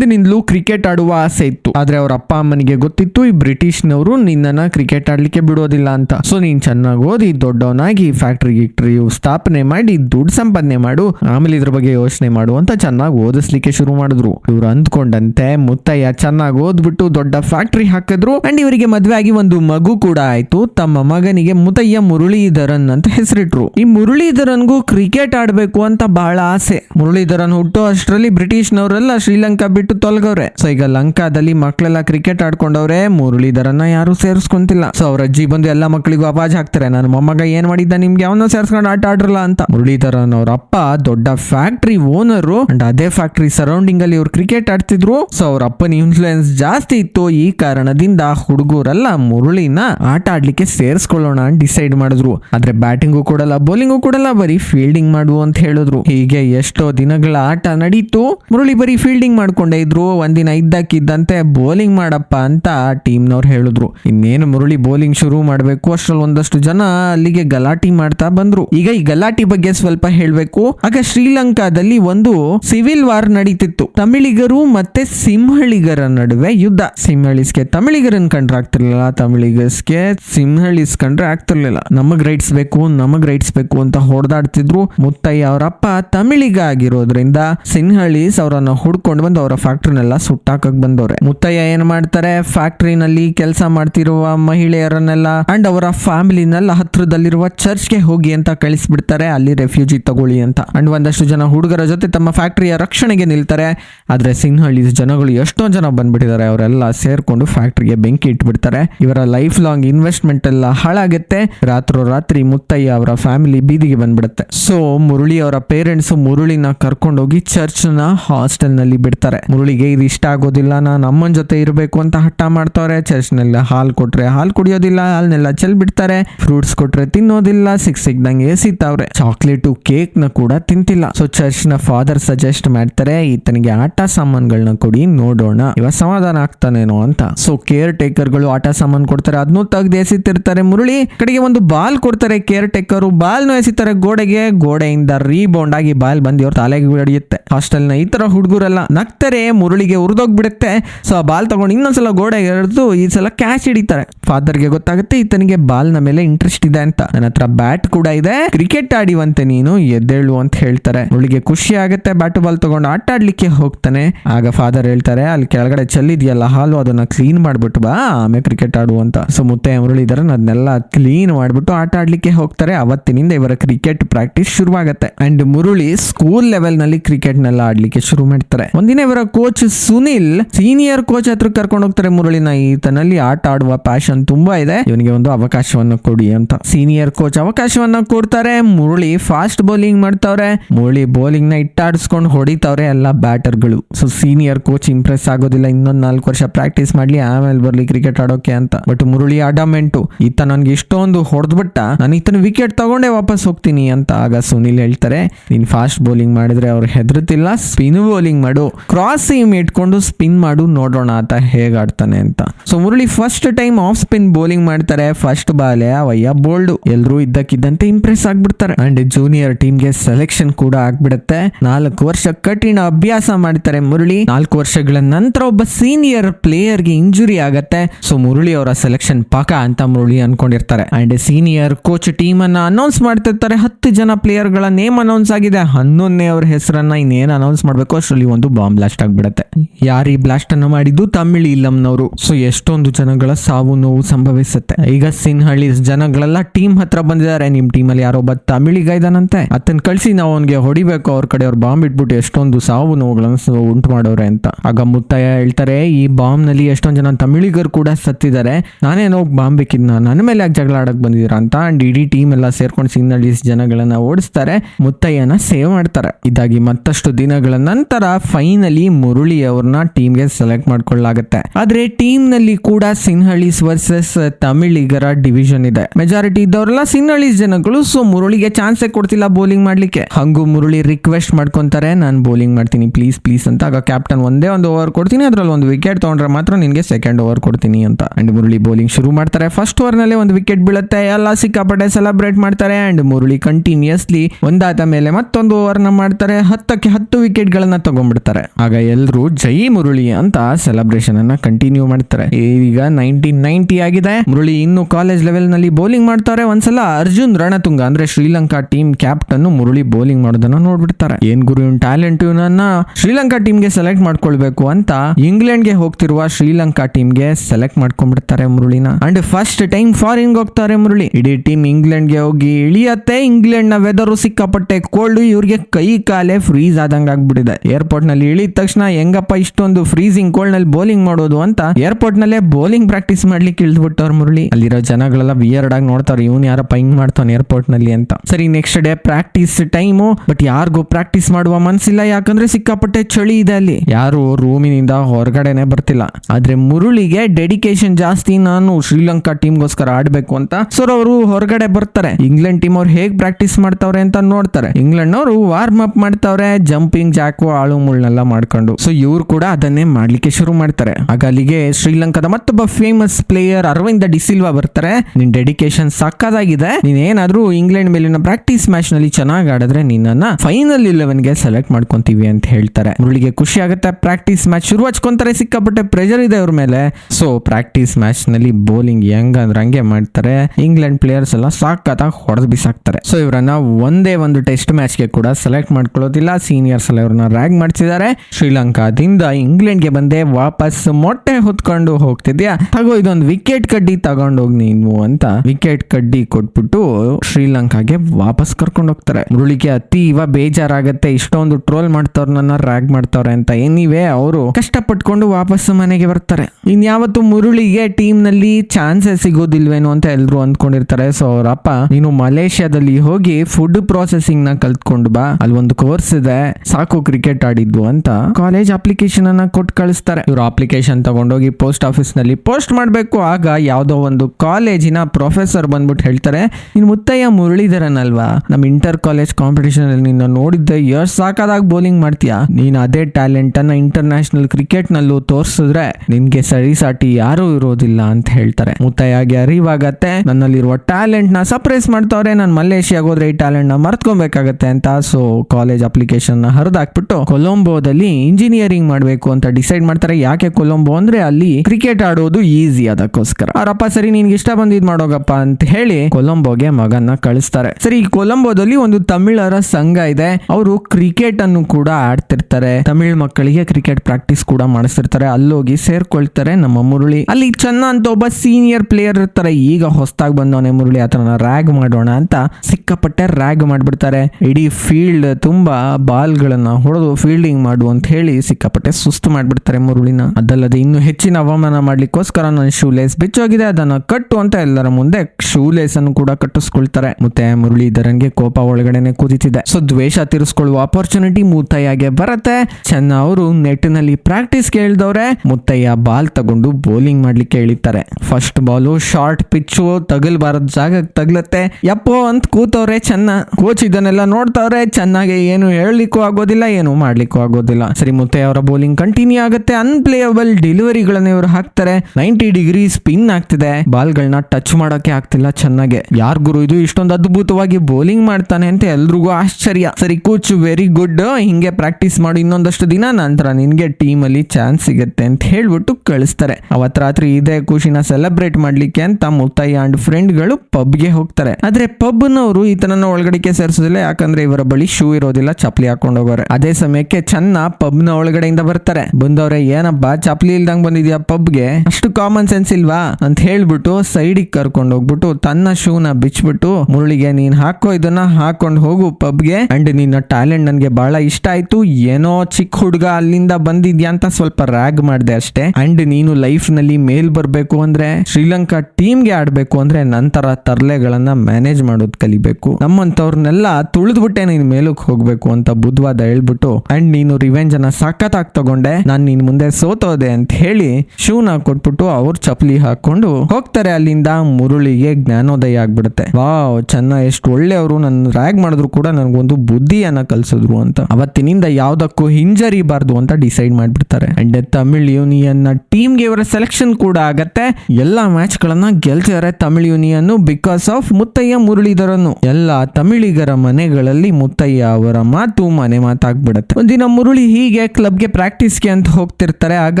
ಚಿಕ್ಕಂದಿನಿಂದಲೂ ಕ್ರಿಕೆಟ್ ಆಡುವ ಆಸೆ ಇತ್ತು. ಆದ್ರೆ ಅವ್ರ ಅಪ್ಪ ಅಮ್ಮನಿಗೆ ಗೊತ್ತಿತ್ತು, ಈ ಬ್ರಿಟಿಷ್ನವರು ನಿನ್ನನ್ನ ಕ್ರಿಕೆಟ್ ಆಡ್ಲಿಕ್ಕೆ ಬಿಡೋದಿಲ್ಲ ಅಂತ. ಸೊ ನೀನ್ ಚೆನ್ನಾಗಿ ಓದಿ, ದೊಡ್ಡವನಾಗಿ ಫ್ಯಾಕ್ಟ್ರಿ ಗಿಕ್ಟ್ರಿ ಸ್ಥಾಪನೆ ಮಾಡಿ, ದುಡ್ಡು ಸಂಪಾದನೆ ಮಾಡು, ಆಮೇಲೆ ಇದ್ರ ಬಗ್ಗೆ ಯೋಚನೆ ಮಾಡು ಅಂತ ಚೆನ್ನಾಗಿ ಓದಿಸ್ಲಿಕ್ಕೆ ಶುರು ಮಾಡಿದ್ರು. ಇವ್ರು ಅಂದ್ಕೊಂಡಂತೆ, ಮುತ್ತಯ್ಯ ಚೆನ್ನಾಗಿ ಓದ್ಬಿಟ್ಟು ದೊಡ್ಡ ಫ್ಯಾಕ್ಟ್ರಿ ಹಾಕಿದ್ರು. ಅಂಡ್ ಇವರಿಗೆ ಮದ್ವೆ ಆಗಿ ಒಂದು ಮಗು ಕೂಡ ಆಯ್ತು. ತಮ್ಮ ಮಗನಿಗೆ ಮುತಯ್ಯ ಮುರುಳೀಧರನ್ ಅಂತ ಹೆಸರಿಟ್ರು. ಈ ಮುರುಳೀಧರನ್ಗೂ ಕ್ರಿಕೆಟ್ ಆಡ್ಬೇಕು ಅಂತ ಬಹಳ ಆಸೆ. ಮುರಳೀಧರನ್ ಹುಟ್ಟೋ ಅಷ್ಟರಲ್ಲಿ ಬ್ರಿಟಿಷ್ನವರೆಲ್ಲ ಶ್ರೀಲಂಕಾ ಬಿಟ್ಟು ತೊಲಗವ್ರೆ ಸೊ ಈಗ ಲಂಕಾದಲ್ಲಿ ಮಕ್ಕಳೆಲ್ಲ ಕ್ರಿಕೆಟ್ ಆಡ್ಕೊಂಡವ್ರೆ, ಮುರಳೀಧರನ್ನ ಯಾರು ಸೇರಿಸ್ಕೊಂತಿಲ್ಲ. ಸೊ ಅವ್ರ ಅಜ್ಜಿ ಬಂದು ಎಲ್ಲ ಮಕ್ಕಳಿಗೂ ಅವಾಜ್ ಹಾಕ್ತಾರೆ. ನನ್ನ ಮೊಮ್ಮಗ ಏನ್ ಮಾಡಿದ್ದ ನಿಮ್ಗೆ? ಅವನು ಸೇರ್ಸ್ಕೊಂಡು ಆಟ ಆಡ್ರಲ್ಲ ಅಂತ. ಮುರಳೀಧರನ್ ಅವ್ರ ಅಪ್ಪ, ದೊಡ್ಡ ಫ್ಯಾಕ್ಟ್ರಿ ಓನರು ಅಂಡ್ ಅದೇ ಫ್ಯಾಕ್ಟ್ರಿ ಸರೌಂಡಿಂಗ್ ಅಲ್ಲಿ ಇವ್ರು ಕ್ರಿಕೆಟ್ ಆಡ್ತಿದ್ರು. ಸೊ ಅವ್ರ ಅಪ್ಪನ ಇನ್ಫ್ಲೂಯೆನ್ಸ್ ಜಾಸ್ತಿ ಇತ್ತು. ಈ ಕಾರಣದಿಂದ ಹುಡುಗರೆಲ್ಲ ಮುರುಳಿನ ಆಟ ಆಡ್ಲಿಕ್ಕೆ ಸೇರಿಸ್ಕೊಳ್ಳೋಣ ಡಿಸೈಡ್ ಮಾಡಿದ್ರು. ಆದ್ರೆ ಬ್ಯಾಟಿಂಗು ಕೊಡಲ್ಲ ಬೌಲಿಂಗು ಕೊಡಲ್ಲ, ಬರೀ ಫೀಲ್ಡಿಂಗ್ ಮಾಡು ಅಂತ ಹೇಳಿದ್ರು. ಹೀಗೆ ಎಷ್ಟೋ ದಿನಗಳ ಆಟ ನಡೀತು. ಮುರಳಿ ಬರೀ ಫೀಲ್ಡಿಂಗ್ ಮಾಡ್ಕೊಂಡೇ ಇದ್ರು. ಒಂದಿನ ಇದ್ದಕ್ಕಿದ್ದಂತೆ ಬೌಲಿಂಗ್ ಮಾಡಪ್ಪ ಅಂತ ಟೀಮ್ನವ್ರು ಹೇಳಿದ್ರು. ಇನ್ನೇನು ಮುರಳಿ ಬೌಲಿಂಗ್ ಶುರು ಮಾಡಬೇಕು, ಅಷ್ಟ್ರಲ್ಲಿ ಒಂದಷ್ಟು ಜನ ಅಲ್ಲಿಗೆ ಗಲಾಟಿ ಮಾಡ್ತಾ ಬಂದ್ರು. ಈಗ ಈ ಗಲಾಟಿ ಬಗ್ಗೆ ಸ್ವಲ್ಪ ಹೇಳಬೇಕು. ಆಗ ಶ್ರೀಲಂಕಾದಲ್ಲಿ ಒಂದು ಸಿವಿಲ್ ವಾರ್ ನಡೀತಿತ್ತು. ತಮಿಳಿಗರು ಮತ್ತೆ ಸಿಂಹಳಿಗರ ನಡುವೆ ಯುದ್ಧ. ಸಿಂಹಳಿಸ್ಗೆ ತಮಿಳಿಗರನ್ ಕಂಡ್ರೆ ಆಗ್ತಿರ್ಲಿಲ್ಲ, ತಮಿಳಿಗಸ್ಗೆ ಸಿಂಹಳಿಸ್ ಕಂಡ್ರೆ ಆಗ್ತಿರ್ಲಿಲ್ಲ. ನಮಗ್ ರೈಟ್ಸ್ ಬೇಕು, ನಮಗ್ ರೈಟ್ಸ್ ಬೇಕು ಅಂತ ಹೊಡೆದಾಡ್ತಿದ್ರು. ಮುತ್ತಯ್ಯ ಅವರಪ್ಪ ತಮಿಳಿಗ ಆಗಿರೋದ್ರಿಂದ ಸಿಂಹಳಿಸ್ ಅವರನ್ನ ಹುಡ್ಕೊಂಡು ಬಂದು ಅವರ ಫ್ಯಾಕ್ಟ್ರಿನೆಲ್ಲ ಸುಟ್ಟಾಕಕ್ ಬಂದವ್ರೆ. ಮುತ್ತಯ್ಯ ಏನ್ ಮಾಡ್ತಾರೆ? ಫ್ಯಾಕ್ಟ್ರಿನಲ್ಲಿ ಕೆಲಸ ಮಾಡ್ತಿರುವ ಮಹಿಳೆಯರನ್ನೆಲ್ಲ ಅಂಡ್ ಅವರ ಫ್ಯಾಮಿಲಿನೆಲ್ಲ ಹತ್ರದಲ್ಲಿರುವ ಚರ್ಚ್ಗೆ ಹೋಗಿ ಅಂತ ಕಳಿಸ್ಬಿಡ್ತಾರೆ. ಅಲ್ಲಿ ರೆಫ್ಯೂಜಿ ತಗೊಳ್ಳಿ ಅಂತ. ಅಂಡ್ ಒಂದಷ್ಟು ಜನ ಹುಡುಗರ ಜೊತೆ ತಮ್ಮ ಫ್ಯಾಕ್ಟ್ರಿಯ ರಕ್ಷಣೆಗೆ ನಿಲ್ತಾರೆ. ಆದ್ರೆ ಸಿಂಹಳ್ಳಿ ಜನಗಳು ಎಷ್ಟೋ ಜನ ಬಂದ್ಬಿಟ್ಟಿದ್ದಾರೆ. ಅವರೆಲ್ಲ ಸೇರ್ಕೊಂಡು ಫ್ಯಾಕ್ಟ್ರಿಗೆ ಬೆಂಕಿ ಇಟ್ಬಿಡ್ತಾರೆ. ಇವರ ಲೈಫ್ ಲಾಂಗ್ ಇನ್ವೆಸ್ಟ್ಮೆಂಟ್ ಎಲ್ಲ ಹಾಳಾಗುತ್ತೆ. ರಾತ್ರೋ ರಾತ್ರಿ ಮುತ್ತಯ್ಯ ಅವರ ಫ್ಯಾಮಿಲಿ ಬೀದಿಗೆ ಬಂದ್ಬಿಡುತ್ತೆ. ಸೊ ಮುರುಳಿ ಅವರ ಪೇರೆಂಟ್ಸ್ ಮುರುಳಿನ ಕರ್ಕೊಂಡೋಗಿ ಚರ್ಚ್ನ ಹಾಸ್ಟೆಲ್ನಲ್ಲಿ ಬಿಡ್ತಾರೆ. ಮುರಳಿಗೆ ಇದು ಇಷ್ಟ ಆಗೋದಿಲ್ಲ, ನಾನು ಅಮ್ಮನ ಜೊತೆ ಇರಬೇಕು ಅಂತ ಹಠ ಮಾಡ್ತಾವ್ರೆ. ಚರ್ಚ್ನಲ್ಲಿ ಹಾಲು ಕೊಟ್ರೆ ಹಾಲು ಕುಡಿಯೋದಿಲ್ಲ, ಹಾಲ್ನೆಲ್ಲ ಚೆಲ್ ಬಿಡ್ತಾರೆ. ಫ್ರೂಟ್ಸ್ ಕೊಟ್ರೆ ತಿನ್ನೋದಿಲ್ಲ, ಸಿಕ್ ಸಿಕ್ದಂಗೆ ಎಸಿತಾವ್ರೆ. ಚಾಕ್ಲೇಟು ಕೇಕ್ನ ಕೂಡ ತಿಂತಿಲ್ಲ. ಸೊ ಚರ್ಚ್ನ ಫಾದರ್ ಸಜೆಸ್ಟ್ ಮಾಡ್ತಾರೆ, ಈತನಿಗೆ ಆಟ ಸಾಮಾನುಗಳನ್ನ ಕೊಡಿ, ನೋಡೋಣ, ಇವ ಸಮಾಧಾನ ಆಗ್ತಾನೇನೋ ಅಂತ. ಸೊ ಕೇರ್ ಟೇಕರ್ಗಳು ಆಟ ಸಾಮಾನು ಕೊಡ್ತಾರೆ ಅದನ್ನು ತೆಗ್ದು ಎಸಿತಿರ್ತಾರೆ. ಮುರುಳಿ, ಕಡೆಗೆ ಒಂದು ಬಾಲ್ ಕೊಡ್ತಾರೆ. ಕೇರ್ ಟೇಕರ್ ಬಾಲ್ ನು ಎಸಿತಾರೆ. ಗೋಡೆಗೆ, ಗೋಡೆಯಿಂದ ರೀಬೌಂಡ್ ಆಗಿ ಬಾಲ್ ಬಂದಿ ಅವ್ರ ತಲೆಗೆ ಹೊಡೆಯುತ್ತೆ. ಹಾಸ್ಟೆಲ್ನ ಈ ತರ ಹುಡುಗರೆಲ್ಲ ನಗ್ತಾರೆ ಮುರಳಿಗೆ ಹುರಿದೋಗ್ಬಿಡುತ್ತೆ. ಸೊ ಆ ಬಾಲ್ ತಗೊಂಡು ಇನ್ನೊಂದ್ಸಲ ಗೋಡೆಗೆ ಎಳೆದು ಈ ಸಲ ಕ್ಯಾಚ್ ಹಿಡಿತಾರೆ. ಫಾದರ್ಗೆ ಗೊತ್ತಾಗುತ್ತೆ, ಈತನಿಗೆ ಬಾಲ್ನ ಮೇಲೆ ಇಂಟ್ರೆಸ್ಟ್ ಇದೆ ಅಂತ. ನನ್ನ ಹತ್ರ ಬ್ಯಾಟ್ ಕೂಡ ಇದೆ. ಕ್ರಿಕೆಟ್ ಆಡಿವಂತೆ ನೀನು, ಎದ್ದೇಳು ಅಂತ ಹೇಳ್ತಾರೆ. ಅವಳಿಗೆ ಖುಷಿ ಆಗುತ್ತೆ ಬ್ಯಾಟ್ ಬಾಲ್ ತಗೊಂಡು ಆಟ ಆಡ್ಲಿಕ್ಕೆ ಹೋಗ್ತಾನೆ. ಆಗ ಫಾದರ್ ಹೇಳ್ತಾರೆ, ಅಲ್ಲಿ ಕೆಳಗಡೆ ಚೆಲ್ಲಿದೆಯಲ್ಲ, ಹಾಲು ಅದನ್ನ ಕ್ಲೀನ್ ಮಾಡ್ಬಿಟ್ಟು ಬಾ, ಆಮೇಲೆ ಕ್ರಿಕೆಟ್ ಆಡು ಅಂತ. ಸೊ ಮುತ್ತೆ ಮುರಳಿದಾರೆ ಅದನ್ನೆಲ್ಲ ಕ್ಲೀನ್ ಮಾಡ್ಬಿಟ್ಟು ಆಟ ಆಡ್ಲಿಕ್ಕೆ ಹೋಗ್ತಾರೆ. ಅವತ್ತಿನಿಂದ ಇವರ ಕ್ರಿಕೆಟ್ ಪ್ರಾಕ್ಟೀಸ್ ಶುರುವಾಗತ್ತೆ. ಅಂಡ್ ಮುರುಳಿ ಸ್ಕೂಲ್ ಲೆವೆಲ್ನಲ್ಲಿ ಕ್ರಿಕೆಟ್ ನೆಲ್ಲ ಆಡ್ಲಿಕ್ಕೆ ಶುರು ಮಾಡ್ತಾರೆ. ಒಂದಿನ ಇವರ ಕೋಚ್ ಸುನಿಲ್ ಸೀನಿಯರ್ ಕೋಚ್ ಹತ್ರ ಕರ್ಕೊಂಡು ಹೋಗ್ತಾರೆ ಮುರುಳಿನ. ಈತನಲ್ಲಿ ಆಟ ಆಡುವ ಪ್ಯಾಷನ್ ತುಂಬಾ ಇದೆ. ಇವನಿಗೆ ಒಂದು ಅವಕಾಶವನ್ನು ಕೊಡಿ ಅಂತ. ಸೀನಿಯರ್ ಕೋಚ್ ಅವಕಾಶವನ್ನ ಕೊಡ್ತಾರೆ. ಮುರಳಿ ಫಾಸ್ಟ್ ಬೌಲಿಂಗ್ ಮಾಡ್ತಾವ್ರೆ. ಮುರಳಿ ಬೌಲಿಂಗ್ನ ಇಟ್ಟಾಡಿಸ್ಕೊಂಡು ಹೊಡಿತಾವ್ರೆ ಎಲ್ಲ ಬ್ಯಾಟರ್ಗಳು ಸೊ ಸೀನಿಯರ್ ಕೋಚ್ ಇಂಪ್ರೆಸ್ ಆಗೋದಿಲ್ಲ. ಇನ್ನೊಂದು ನಾಲ್ಕು ವರ್ಷ ಪ್ರಾಕ್ಟೀಸ್ ಮಾಡ್ಲಿ, ಆಮೇಲೆ ಬರ್ಲಿ ಕ್ರಿಕೆಟ್ ಆಡೋಕೆ ಅಂತ. ಬಟ್ ಮುರಳಿ ಅಡಮೆಂಟು ಈತ ನನ್ಗೆ ಇಷ್ಟೊಂದು ಹೊಡೆದ್ಬಿಟ್ಟ ನಾನು ಈತನ ವಿಕೆಟ್ ತಗೊಂಡೆ ವಾಪಸ್ ಹೋಗ್ತೀನಿ ಅಂತ ಆಗ ಸುನಿಲ್ ಹೇಳ್ತಾರೆ. ನೀನ್ ಫಾಸ್ಟ್ ಬೌಲಿಂಗ್ ಮಾಡಿದ್ರೆ ಅವ್ರು ಹೆದರುತ್ತಿಲ್ಲ ಸ್ಪಿನ್ ಬೌಲಿಂಗ್ ಮಾಡು. ಕ್ರಾಸ್ ಸೀಮ್ ಇಟ್ಕೊಂಡು ಸ್ಪಿನ್ ಮಾಡು. ನೋಡೋಣ ಅಂತ ಹೇಗಾಡ್ತಾನೆ ಅಂತ. So Murali first time off spin bowling ಮಾಡ್ತಾರೆ. ಫಸ್ಟ್ ಬಾಲೆ ಅವಯ್ಯ ಬೋಲ್ಡ್. ಎಲ್ಲರೂ ಇದ್ದಕ್ಕಿದ್ದಂತೆ ಇಂಪ್ರೆಸ್ ಆಗ್ಬಿಡ್ತಾರೆ. ಅಂಡ್ ಜೂನಿಯರ್ ಟೀಮ್ಗೆ ಸೆಲೆಕ್ಷನ್ ಕೂಡ ಆಗ್ಬಿಡುತ್ತೆ. ನಾಲ್ಕು ವರ್ಷ ಕಠಿಣ ಅಭ್ಯಾಸ ಮಾಡ್ತಾರೆ ಮುರಳಿ. ನಾಲ್ಕು ವರ್ಷಗಳ ನಂತರ ಒಬ್ಬ ಸೀನಿಯರ್ ಪ್ಲೇಯರ್ಗೆ ಇಂಜುರಿ ಆಗತ್ತೆ. ಸೊ ಮುರಳಿ ಅವರ ಸೆಲೆಕ್ಷನ್ ಪಾಕ ಅಂತ ಮುರಳಿ ಅನ್ಕೊಂಡಿರ್ತಾರೆ. ಅಂಡ್ ಸೀನಿಯರ್ ಕೋಚ್ ಟೀಮ್ ಅನ್ನ ಅನೌನ್ಸ್ ಮಾಡ್ತಿರ್ತಾರೆ. ಹತ್ತು ಜನ ಪ್ಲೇಯರ್ಗಳ ನೇಮ್ ಅನೌನ್ಸ್ ಆಗಿದೆ. ಹನ್ನೊಂದನೇ ಅವ್ರ ಹೆಸರನ್ನ ಇನ್ನೇನು ಅನೌನ್ಸ್ ಮಾಡಬೇಕು? ಅಷ್ಟರಲ್ಲಿ ಒಂದು ಬಾಂಬ್ ಬ್ಲಾಸ್ಟ್ ಆಗ್ಬಿಡತ್ತೆ. ಯಾರು ಈ ಬ್ಲಾಸ್ಟ್ ಅನ್ನು ಮಾಡಿದ್ದು? ತಮಿಳಿ ಇಲ್ಲಂನವರು ಸೊ ಎಷ್ಟೊಂದು ಜನಗಳ ಸಾವು ನೋವು ಸಂಭವಿಸುತ್ತೆ. ಈಗ ಸಿನ್ಹಳ್ಳಿ ಜನಗಳೆಲ್ಲ ಟೀಮ್ ಹತ್ರ ಬಂದಿದ್ದಾರೆ. ನಿಮ್ ಟೀಮ್ ಅಲ್ಲಿ ಯಾರೊಬ್ಬ ತಮಿಳಿಗ ಇದಾನಂತೆ. ಅತನ್ ಕಳ್ಸಿ ನಾವು ಅವ್ನಿಗೆ ಹೊಡಿಬೇಕು. ಅವ್ರ ಕಡೆ ಅವ್ರ ಬಾಂಬ್ ಇಟ್ಬಿಟ್ಟು ಎಷ್ಟೊಂದು ಸಾವು ನೋವುಗಳನ್ನು ಉಂಟು ಮಾಡೋರೆ ಅಂತ. ಆಗ ಮುತ್ತಯ್ಯ ಹೇಳ್ತಾರೆ, ಈ ಬಾಂಬ್ನಲ್ಲಿ ಎಷ್ಟೊಂದು ಜನ ತಮಿಳಿಗರು ಕೂಡ ಸತ್ತಿದ್ದಾರೆ. ನಾನೇನೋ ಬಾಂಬ್ ಬೇಕಿದ್ನ ನನ್ನ ಮೇಲೆ ಯಾಕೆ ಜಗಳ ಆಡಕ್ ಬಂದಿದ್ದೀರಾ ಅಂತ. ಅಂಡ್ ಇಡೀ ಟೀಮ್ ಎಲ್ಲ ಸೇರ್ಕೊಂಡು ಸಿನ್ಹಳ್ಳಿ ಜನಗಳನ್ನ ಓಡಿಸ್ತಾರೆ. ಮುತ್ತಯ್ಯನ ಸೇವ್ ಮಾಡ್ತಾರೆ. ಇದಾಗಿ ಮತ್ತಷ್ಟು ದಿನಗಳ ನಂತರ ಫೈನಲಿ ಮುರುಳಿ ಅವ್ರನ್ನ ಟೀಮ್ಗೆ ಸೆಲೆಕ್ಟ್ ಮಾಡ್ಕೊಳ್ಳಲಾಗುತ್ತೆ ಆದ್ರೆ ಟೀಮ್ನಲ್ಲಿ ಕೂಡ ಸಿನ್ಹಳ್ಳಿಸ್ ವರ್ಸಸ್ ತಮಿಳಿಗರ ಡಿವಿಷನ್ ಇದೆ. ಮೆಜಾರಿಟಿ ಇದ್ದವರೆಲ್ಲ ಸಿನ್ಹಳ್ಳಿಸ್ ಜನಗಳು ಸೊ ಮುರುಳಿಗೆ ಚಾನ್ಸೇ ಕೊಡ್ತಿಲ್ಲ ಬೌಲಿಂಗ್ ಮಾಡ್ಲಿಕ್ಕೆ. ಹಂಗು ಮುರುಳಿ ರಿಕ್ವೆಸ್ಟ್ ಮಾಡ್ಕೊಂತಾರೆ, ನಾನು ಬೌಲಿಂಗ್ ಮಾಡ್ತೀನಿ ಪ್ಲೀಸ್ ಪ್ಲೀಸ್ ಅಂತ. ಆಗ ಕ್ಯಾಪ್ಟನ್ ಒಂದೇ ಒಂದು ಓವರ್ ಕೊಡ್ತೀನಿ, ಅದ್ರಲ್ಲಿ ಒಂದು ವಿಕೆಟ್ ತಗೊಂಡ್ರೆ ಮಾತ್ರ ನಿನ್ಗೆ ಸೆಕೆಂಡ್ ಓವರ್ ಕೊಡ್ತೀನಿ ಅಂತ. ಅಂಡ್ ಮುರುಳಿ ಬೌಲಿಂಗ್ ಶುರು ಮಾಡ್ತಾರೆ. ಫಸ್ಟ್ ಓವರ್ನಲ್ಲಿ ಒಂದು ವಿಕೆಟ್ ಬೀಳುತ್ತೆ, ಎಲ್ಲ ಸಿಕ್ಕಾಪಟ್ಟೆ ಸೆಲೆಬ್ರೇಟ್ ಮಾಡ್ತಾರೆ. ಅಂಡ್ ಮುರುಳಿ ಕಂಟಿನ್ಯೂಸ್ಲಿ ಒಂದಾದ ಮೇಲೆ ಮತ್ತೊಂದು ಓವರ್ನ ಮಾಡ್ತಾರೆ. ಹತ್ತಕ್ಕೆ ಹತ್ತು ವಿಕೆಟ್ ಗಳನ್ನ ತಗೊಂಡ್ಬಿಡ್ತಾರೆ. ಆಗ ಎಲ್ಲರೂ ಜೈ ಮುರುಳಿ ಅಂತ ಸೆಲೆಬ್ರೇಷನ್ ಅನ್ನ ಕಂಟಿನ್ಯೂ ಮಾಡ್ತಾರೆ. ಈಗ ನೈನ್ಟಿ ಆಗಿದೆ. ಮುರಳಿ ಇನ್ನು ಕಾಲೇಜ್ ಲೆವೆಲ್ನಲ್ಲಿ ಬೌಲಿಂಗ್ ಮಾಡ್ತಾರೆ. ಒಂದ್ಸಲ ಅರ್ಜುನ್ ರಣತುಂಗ ಅಂದ್ರೆ Sri Lanka team captain Murali bowling ಮಾಡೋದನ್ನ ನೋಡ್ಬಿಡ್ತಾರೆ. ಏನ್ ಗುರು, ಇವ್ನ ಟ್ಯಾಲೆಂಟ್ ಇವನನ್ನ ಶ್ರೀಲಂಕಾ ಟೀಮ್ಗೆ ಸೆಲೆಕ್ಟ್ ಮಾಡ್ಕೊಳ್ಬೇಕು ಅಂತ ಇಂಗ್ಲೆಂಡ್ಗೆ ಹೋಗ್ತಿರುವ ಶ್ರೀಲಂಕಾ ಟೀಮ್ಗೆ ಸೆಲೆಕ್ಟ್ ಮಾಡ್ಕೊಂಡ್ಬಿಡ್ತಾರೆ ಮುರಳಿನ. ಅಂಡ್ ಫಸ್ಟ್ ಟೈಮ್ ಫಾರಿನ್ ಹೋಗ್ತಾರೆ ಮುರಳಿ. ಇಡೀ ಟೀಮ್ ಇಂಗ್ಲೆಂಡ್ಗೆ ಹೋಗಿ ಇಳಿಯತ್ತೆ. ಇಂಗ್ಲೆಂಡ್ನ ವೆದರ್ ಸಿಕ್ಕಾಪಟ್ಟೆ ಕೋಲ್ಡ್ ಇವ್ರಿಗೆ ಕೈ ಕಾಲೇ ಫ್ರೀಸ್ ಆದಂಗ ಆಗ್ಬಿಟ್ಟಿದೆ. ಏರ್ಪೋರ್ಟ್ನಲ್ಲಿ ಇಳಿದ ತಕ್ಷಣ ಹೆಂಗಪ್ಪ ಇಷ್ಟೊಂದು ಫ್ರೀಸಿಂಗ್ ಕೋಲ್ಡ್ನಲ್ಲಿ ಬೌಲಿಂಗ್ ಮಾಡೋದು ಅಂತ ಏರ್ಪೋರ್ಟ್ ನಲ್ಲೇ ಬೌಲಿಂಗ್ ಪ್ರಾಕ್ಟೀಸ್ ಮಾಡ್ಲಿಕ್ಕೆ ಇಳಿದ್ಬಿಟ್ಟವ್ರು ಮುರಳಿ. ಅಲ್ಲಿರೋ ಜನಗಳೆಲ್ಲ ವಿಯರ್ಡ್ ಆಗಿ ನೋಡ್ತಾರೆ ಇವನು ಯಾರ ಪೈಂಗ್ ಮಾಡ್ತಾನೆ ಏರ್ಪೋರ್ಟ್ನಲ್ಲಿ ಅಂತ. ಸರಿ next day practice time but ಯಾರಿಗೂ ಪ್ರಾಕ್ಟೀಸ್ ಮಾಡುವ ಮನ್ಸಿಲ್ಲ, ಯಾಕಂದ್ರೆ ಸಿಕ್ಕಾಪಟ್ಟೆ ಚಳಿ ಇದೆ ಅಲ್ಲಿ. ಯಾರು ರೂಮಿನಿಂದ ಹೊರಗಡೆನೆ ಬರ್ತಿಲ್ಲ. ಆದ್ರೆ ಮುರುಳಿಗೆ ಡೆಡಿಕೇಶನ್ ಜಾಸ್ತಿ, ನಾನು ಶ್ರೀಲಂಕಾ ಟೀಮ್ಗೋಸ್ಕರ ಆಡ್ಬೇಕು ಅಂತ ಸರ್ ಅವರು ಹೊರಗಡೆ ಬರ್ತಾರೆ. ಇಂಗ್ಲೆಂಡ್ ಟೀಮ್ ಅವ್ರು ಹೇಗ್ ಪ್ರಾಕ್ಟೀಸ್ ಮಾಡ್ತಾವ್ರೆ ಅಂತ ನೋಡ್ತಾರೆ. ಇಂಗ್ಲೆಂಡ್ ಅವರು ವಾರ್ಮ್ ಅಪ್ ಮಾಡ್ತಾವ್ರೆ ಜಂಪಿಂಗ್ ಜಾಕು ಆಳು ಮುಳ್ನೆಲ್ಲ ಮಾಡ್ಕೊಂಡು. ಸೊ ಇವ್ರು ಕೂಡ ಅದನ್ನೇ ಮಾಡ್ಲಿಕ್ಕೆ ಶುರು ಮಾಡ್ತಾರೆ. ಆಗ ಅಲ್ಲಿಗೆ ಶ್ರೀಲಂಕಾದ ಮತ್ತೊಬ್ಬ ಫೇಮಸ್ ಪ್ಲೇಯರ್ ಅರವಿಂದ ಡಿಸಿಲ್ವಾ ಬರ್ತಾರೆ. ನಿನ್ ಡೆಡಿಕೇಶನ್ ಸಕ್ಕದಾಗಿದೆ ನೀನ್ ಏನಾದ್ರೂ ಇಂಗ್ಲೆಂಡ್ ಮೇಲಿನ ಪ್ರಾಕ್ಟೀಸ್ ಮ್ಯಾಚ್ನಲ್ಲಿ ಚೆನ್ನಾಗಿ ಆಡಿದ್ರೆ ನಿನ್ನನ್ನ ಫೈನಲ್ ಇಲೆವೆನ್ಗೆ ಸೆಲೆಕ್ಟ್ ಮಾಡ್ಕೊಂತೀವಿ ಅಂತ ಹೇಳ್ತಾರೆ. ಮುರಳಿಗೆ ಖುಷಿ ಆಗುತ್ತೆ. ಪ್ರಾಕ್ಟೀಸ್ ಮ್ಯಾಚ್ ಶುರು ಹಚ್ಕೊಂತಾರೆ. ಸಿಕ್ಕಾಪಟ್ಟೆ ಪ್ರೆಷರ್ ಇದೆ ಅವ್ರ ಮೇಲೆ. ಸೊ ಪ್ರಾಕ್ಟೀಸ್ ಮ್ಯಾಚ್ನಲ್ಲಿ ಬೌಲಿಂಗ್ ಹೆಂಗ್ ಅಂದ್ರೆ ಹಂಗೆ ಮಾಡ್ತಾರೆ. ಇಂಗ್ಲೆಂಡ್ ಪ್ಲೇಯರ್ಸ್ ಎಲ್ಲ ಸಾಕತ್ತಾಗಿ ಹೊಡೆದು ಬಿಸಾಕ್ತಾರೆ. ಸೊ ಇವರನ್ನ ಒಂದೇ ಒಂದು ಟೆಸ್ಟ್ ಮ್ಯಾಚ್ಗೆ ಕೂಡ ಸೆಲೆಕ್ಟ್ ಮಾಡ್ಕೊಳ್ಳೋದಿಲ್ಲ. ಸೀನಿಯರ್ಸ್ ಎಲ್ಲ ಇವ್ರನ್ನ ರ್ಯಾಗ್ ಮಾಡ್ತಿದ್ದಾರೆ. ಶ್ರೀಲಂಕಾದಿಂದ ಇಂಗ್ಲೆಂಡ್ಗೆ ಬಂದೆ. ವಾಪಸ್ ಮೊಟ್ಟೆ ಹೊತ್ಕೊಂಡು ಹೋಗ್ತಿದ್ಯಾ? ತಗೋ, ಇದೊಂದು ವಿಕೆಟ್ ಕಡ್ಡಿ ತಗೊಂಡೋಗಿ ನೀನು ಅಂತ ವಿಕೆಟ್ ಕಡ್ಡಿ ಕೊಟ್ಬಿಟ್ಟು ಶ್ರೀಲಂಕಾಗೆ ವಾಪಸ್ ಕರ್ಕೊಂಡು ಹೋಗ್ತಾರೆ ಮುರುಳಿಗೆ ಅತೀವ ಬೇಜಾರಾಗತ್ತೆ, ಇಷ್ಟೊಂದು ಟ್ರೋಲ್ ಮಾಡ್ತವ್ರ ನನ್ನ ರ್ಯಾಗ್ ಮಾಡ್ತವ್ರೆ ಅಂತ. ಏನಿವೆ ಅವರು ಕಷ್ಟಪಟ್ಕೊಂಡು ವಾಪಸ್ ಮನೆಗೆ ಬರ್ತಾರೆ. ಇನ್ಯಾವತ್ತು ಮುರುಳಿಗೆ ಟೀಮ್ನಲ್ಲಿ ಚಾನ್ಸಸ್ ಸಿಗೋದಿಲ್ವೇನೋ ಅಂತ ಎಲ್ರು ಅಂದ್ಕೊಂಡಿರ್ತಾರೆ. ಸೊ ಅವರಪ್ಪ ನೀನು ಮಲೇಷ್ಯಾದಲ್ಲಿ ಹೋಗಿ ಫುಡ್ ಪ್ರೊಸೆಸಿಂಗ್ನ ಕಲ್ತ್ಕೊಂಡು ಬಾ. ಅಲ್ಲಿ ಒಂದು ಕೋರ್ಸ್ ಇದೆ, ಸಾಕು ಕ್ರಿಕೆಟ್ ಆಡಿದ್ದು ಅಂತ ಕಾಲೇಜ್ ಅಪ್ಲಿಕೇಶನ್ ಅನ್ನ ಕೊಟ್ಟು ಕಳಿಸ್ತಾರೆ. ಇವರು ಅಪ್ಲಿಕೇಶನ್ ತಗೊಂಡೋಗಿ ಪೋಸ್ಟ್ ಆಫೀಸ್ನಲ್ಲಿ ಪೋಸ್ಟ್ ಮಾಡಬೇಕು. ಆಗ ಯಾವುದೋ ಒಂದು ಕಾಲೇಜಿನ ಪ್ರೊಫೆಸರ್ ಬಂದ್ಬಿಟ್ಟು ಹೇಳ್ತಾರೆ, ನೀನ್ ಮುತ್ತಯ್ಯ ಮುರಳಿದರನಲ್ವಾ ನಮ್ಮ ಇಂಟರ್ ಕಾಲೇಜ್ ಕಾಂಪಿಟೇಷನ್ ಅಲ್ಲಿ ನಿನ್ನ ನೋಡಿದ್ದೆ ಎಷ್ಟು ಸಾಕಾದಾಗ ಬೌಲಿಂಗ್ ಮಾಡ್ತೀಯಾ? ನೀನು ಅದೇ ಟ್ಯಾಲೆಂಟ್ ಅನ್ನ ಇಂಟರ್ನ್ಯಾಷನಲ್ ಕ್ರಿಕೆಟ್ ನಲ್ಲೂ ತೋರಿಸಿದ್ರೆ ನಿನ್ಗೆ ಸರಿಸಾಟಿ ಯಾರೂ ಇರೋದಿಲ್ಲ ಅಂತ ಹೇಳ್ತಾರೆ. ಮುತ್ತಯ್ಯಗೆ ಅರಿವಾಗತ್ತೆ, ನನ್ನಲ್ಲಿರುವ ಟ್ಯಾಲೆಂಟ್ನ ಸಪ್ರೆಸ್ ಮಾಡ್ತಾವ್ರೆ, ನಾನು ಮಲೇಷಿಯಾಗ ಹೋದ್ರೆ ಈ ಟ್ಯಾಲೆಂಟ್ನ ಮರ್ತ್ಕೊಬೇಕಾಗತ್ತೆ ಅಂತ. ಸೊ ಕಾಲೇಜ್ ಅಪ್ಲಿಕೇಶನ್ನ ಹರಿದಾಕ್ಬಿಟ್ಟು ಕೊಲಂಬೋದಲ್ಲಿ ಇಂಜಿನಿಯರಿಂಗ್ ಮಾಡಬೇಕು ಅಂತ ಡಿಸೈಡ್ ಮಾಡ್ತಾರೆ. ಯಾಕೆ ಕೊಲಂಬೋ ಅಂದ್ರೆ ಅಲ್ಲಿ ಕ್ರಿಕೆಟ್ ಆಡೋದು ಈಸಿ ಅದಕ್ಕೋಸ್ಕರ. ಅವರಪ್ಪ ಸರಿ, ನಿನ್ಗೆ ಇಷ್ಟ ಬಂದಿದ್ ಮಾಡೋಗಪ್ಪ ಅಂತ ಹೇಳಿ ಕೊಲಂಬೋಗೆ ಮಗನ್ನ ಕಳಿಸ್ತಾರೆ. ಸರಿ, ಈ ಕೊಲಂಬೋದಲ್ಲಿ ಒಂದು ತಮಿಳರ ಸಂಘ ಇದೆ. ಅವರು ಕ್ರಿಕೆಟ್ ಅನ್ನು ಕೂಡ ಆಡ್ತಿರ್ತಾರೆ. ತಮಿಳ್ ಮಕ್ಕಳಿಗೆ ಕ್ರಿಕೆಟ್ ಪ್ರಾಕ್ಟೀಸ್ ಕೂಡ ಮಾಡಿಸ್ತಿರ್ತಾರೆ. ಅಲ್ಲೋಗಿ ಸೇರ್ಕೊಳ್ತಾರೆ ನಮ್ಮ ಮುರುಳಿ. ಅಲ್ಲಿ ಚೆನ್ನ ಅಂತ ಒಬ್ಬ ಸೀನಿಯರ್ ಪ್ಲೇಯರ್ ಇರ್ತಾರೆ. ಈಗ ಹೊಸದಾಗಿ ಬಂದವನೇ ಮುರುಳಿ ಆತನ ರ್ಯಾಗ್ ಮಾಡೋಣ ಅಂತ ಸಿಕ್ಕಾಪಟ್ಟೆ ರ್ಯಾಗ್ ಮಾಡ್ಬಿಡ್ತಾರೆ. ಇಡೀ ಫೀಲ್ಡ್ ತುಂಬಾ ಬಾಲ್ಗಳನ್ನ ಹೊಡೆದು ಫೀಲ್ಡಿಂಗ್ ಮಾಡು ಅಂತ ಹೇಳಿ ಸಿಕ್ಕಾಪಟ್ಟೆ ಸುಸ್ತು ಮಾಡ್ಬಿಡ್ತಾರೆ ಮುರುಳಿನ. ಅದಲ್ಲದೆ ಇನ್ನು ಹೆಚ್ಚಿನ ಅವಮಾನ ಮಾಡ್ಲಿಕ್ಕೋಸ್ಕರ ನನ್ನ ಶೂ ಲೇಸ್ ಬಿಚ್ಚೋಗಿದೆ ಅದನ್ನು ಕಟ್ಟು ಅಂತ ಎಲ್ಲರ ಮುಂದೆ ಶೂ ಲೇಸ್ ಅನ್ನು ಕೂಡ ಕಟ್ಟಿಸ್ಕೊಳ್ತಾರೆ. ಮತ್ತೆ ಮುರಳೀಧರನ್ಗೆ ಕೋಪ ಒಳಗಡೆನೆ ಕುದಿತಿದೆ. ಸೊ, ದ್ವೇಷ ತೀರಿಸ್ಕೊಳ್ಳುವ ಅಪರ್ಚುನಿಟಿ ಮುತ್ತಯ್ಯಗೆ ಬರತ್ತೆ. ಚೆನ್ನ ಅವರು ನೆಟ್ಟಿನಲ್ಲಿ ನಲ್ಲಿ ಪ್ರಾಕ್ಟೀಸ್ ಕೇಳಿದವ್ರೆ. ಮುತ್ತಯ್ಯ ಬಾಲ್ ತಗೊಂಡು ಬೌಲಿಂಗ್ ಮಾಡ್ಲಿಕ್ಕೆ ಇಳಿತಾರೆ ಫಸ್ಟ್ ಬಾಲು ಶಾರ್ಟ್ ಪಿಚ್ಚು ತಗಲ್ಬಾರದ ಜಾಗಕ್ಕೆ ತಗ್ಲತ್ತೆ. ಯಪ್ಪೋ ಅಂತ ಕೂತವ್ರೆ ಚೆನ್ನ. ಕೋಚ್ ಇದನ್ನೆಲ್ಲ ನೋಡ್ತಾವ್ರೆ. ಚೆನ್ನಾಗಿ ಏನು ಹೇಳಲಿಕ್ಕೂ ಆಗೋದಿಲ್ಲ, ಏನು ಮಾಡ್ಲಿಕ್ಕೂ ಆಗೋದಿಲ್ಲ. ಸರಿ ಮುತ್ತ ಮುತ್ತಯ್ಯ ಅವರ ಬೌಲಿಂಗ್ ಕಂಟಿನ್ಯೂ ಆಗುತ್ತೆ. ಅನ್ಪ್ಲೇಯಬಲ್ ಡೆಲಿವರಿಗಳನ್ನ ಇವರು ಹಾಕ್ತಾರೆ. ನೈಂಟಿ ಡಿಗ್ರಿ ಸ್ಪಿನ್ ಆಗ್ತಿದೆ. ಬಾಲ್ಗಳನ್ನ ಟಚ್ ಮಾಡೋಕೆ ಆಗ್ತಿಲ್ಲ ಚೆನ್ನಾಗೆ. ಯಾರ್ ಗುರು ಇದು? ಇಷ್ಟೊಂದು ಅದ್ಭುತವಾಗಿ ಬೌಲಿಂಗ್ ಮಾಡ್ತಾನೆ ಅಂತ ಎಲ್ರಿಗೂ ಆಶ್ಚರ್ಯ. ಸರಿ ಕೋಚ್ ವೆರಿ ಗುಡ್ ಹಿಂಗೆ ಪ್ರಾಕ್ಟೀಸ್ ಮಾಡಿ ಇನ್ನೊಂದಷ್ಟು ದಿನ ನಂತರ ನಿನ್ಗೆ ಟೀಮ್ ಅಲ್ಲಿ ಚಾನ್ಸ್ ಸಿಗುತ್ತೆ ಅಂತ ಹೇಳ್ಬಿಟ್ಟು ಕಳಿಸ್ತಾರೆ. ಅವತ್ ರಾತ್ರಿ ಇದೇ ಖುಷಿನ ಸೆಲೆಬ್ರೇಟ್ ಮಾಡ್ಲಿಕ್ಕೆ ಅಂತ ಮುತ್ತಯ್ಯ ಅಂಡ್ ಫ್ರೆಂಡ್ಗಳು ಪಬ್ಗೆ ಹೋಗ್ತಾರೆ. ಆದ್ರೆ ಪಬ್ನವರು ಈತನನ್ನ ಒಳಗಡೆಗೆ ಸೇರಿಸೋದಿಲ್ಲ. ಯಾಕಂದ್ರೆ ಇವರ ಬಳಿ ಶೂ ಇರೋದಿಲ್ಲ ಚಪ್ಲಿ ಹಾಕೊಂಡು ಹೋಗೋರೆ. ಅದೇ ಸಮಯಕ್ಕೆ ಚೆನ್ನ ನ ಒಳಗಡೆಯಿಂದ ಬರ್ತಾರೆ. ಬಂದವ್ರೆ ಏನಪ್ಪಾ ಚಪ್ಲಿ ಇಲ್ದಂಗ್ ಬಂದಿದ್ಯಾ ಪಬ್ಗೆ ಅಷ್ಟು ಕಾಮನ್ ಸೆನ್ಸ್ ಇಲ್ವಾ ಅಂತ ಹೇಳ್ಬಿಟ್ಟು ಸೈಡಿಗೆ ಕರ್ಕೊಂಡು ಹೋಗ್ಬಿಟ್ಟು ತನ್ನ ಶೂನ ಬಿಚ್ಬಿಟ್ಟು ಮುರುಳಿಗೆ, ನೀನ್ ಹಾಕೋ ಇದನ್ನ ಹಾಕೊಂಡು ಹೋಗು ಪಬ್ಗೆ ಅಂಡ್ ನಿನ್ನ ಟ್ಯಾಲೆಂಟ್ ನನ್ಗೆ ಬಹಳ ಇಷ್ಟ ಆಯ್ತು. ಏನೋ ಚಿಕ್ಕ ಹುಡುಗ ಅಲ್ಲಿಂದ ಬಂದಿದ್ಯಾ ಅಂತ ಸ್ವಲ್ಪ ರ್ಯಾಗ್ ಮಾಡಿದೆ ಅಷ್ಟೇ. ಅಂಡ್ ನೀನು ಲೈಫ್ನಲ್ಲಿ ಮೇಲ್ ಬರ್ಬೇಕು ಅಂದ್ರೆ, ಶ್ರೀಲಂಕಾ ಟೀಮ್ಗೆ ಆಡ್ಬೇಕು ಅಂದ್ರೆ ನಂತರ ತರ್ಲೆಗಳನ್ನ ಮ್ಯಾನೇಜ್ ಮಾಡೋದ್ ಕಲಿಬೇಕು. ನಮ್ಮಂತವ್ರನ್ನೆಲ್ಲ ತುಳಿದ್ಬಿಟ್ಟೆ ನೀನ್ ಮೇಲಕ್ಕೆ ಹೋಗ್ಬೇಕು ಅಂತ ಬುದ್ಧವಾದ ಹೇಳ್ಬಿಟ್ಟು ಅಂಡ್ ನೀನು ರಿವೆಂಜ್ ಅನ್ನ ಸಖತ್ ಆಗಿ ತಗೊಂಡೆ. ನಾನ್ ನಿನ್ ಮುಂದೆ ಸೋತೋದೆ ಅಂತ ಹೇಳಿ ಶೂನ ಕೊಟ್ಬಿಟ್ಟು ಅವ್ರ ಚಪ್ಲಿ ಹಾಕೊಂಡು ಹೋಗ್ತಾರೆ. ಅಲ್ಲಿಂದ ಮುರುಳಿಗೆ ಜ್ಞಾನೋದಯ ಆಗ್ಬಿಡುತ್ತೆ. ವಾವ್, ಚೆನ್ನ, ಎಷ್ಟು ಒಳ್ಳೆಯವರು. ನನ್ನ ರ್ಯಾಗ್ ಮಾಡಿದ್ರು ಕೂಡ ನನಗೊಂದು ಬುದ್ಧಿಯನ್ನ ಕಲ್ಸಿದ್ರು ಅಂತ. ಅವತ್ತಿನಿಂದ ಯಾವ್ದಕ್ಕೂ ಹಿಂಜರಿಬಾರ್ದು ಅಂತ ಡಿಸೈಡ್ ಮಾಡ್ಬಿಡ್ತಾರೆ. ಅಂಡ್ ತಮಿಳ್ ಯೂನಿಯನ್ನ ಟೀಮ್ಗೆ ಇವರ ಸೆಲೆಕ್ಷನ್ ಕೂಡ ಆಗತ್ತೆ. ಎಲ್ಲಾ ಮ್ಯಾಚ್ ಗಳನ್ನ ಗೆಲ್ತಿದ್ದಾರೆ Tamil union because of Muttiah ಮುರಳೀಧರನ್ನು. ಎಲ್ಲ ತಮಿಳಿಗರ ಮನೆಗಳಲ್ಲಿ ಮುತ್ತಯ್ಯ ಅವರ ಮಾತು ಮನೆ ಮಾತಾಗ್ಬಿಡತ್ತೆ. ಒಂದಿನ ಮುರುಳಿ ಹೀಗೆ ಕ್ಲಬ್ಗೆ ಪ್ರಾಕ್ಟೀಸ್ಗೆ ಅಂತ ಹೋಗ್ತಿರ್ತಾರೆ. ಆಗ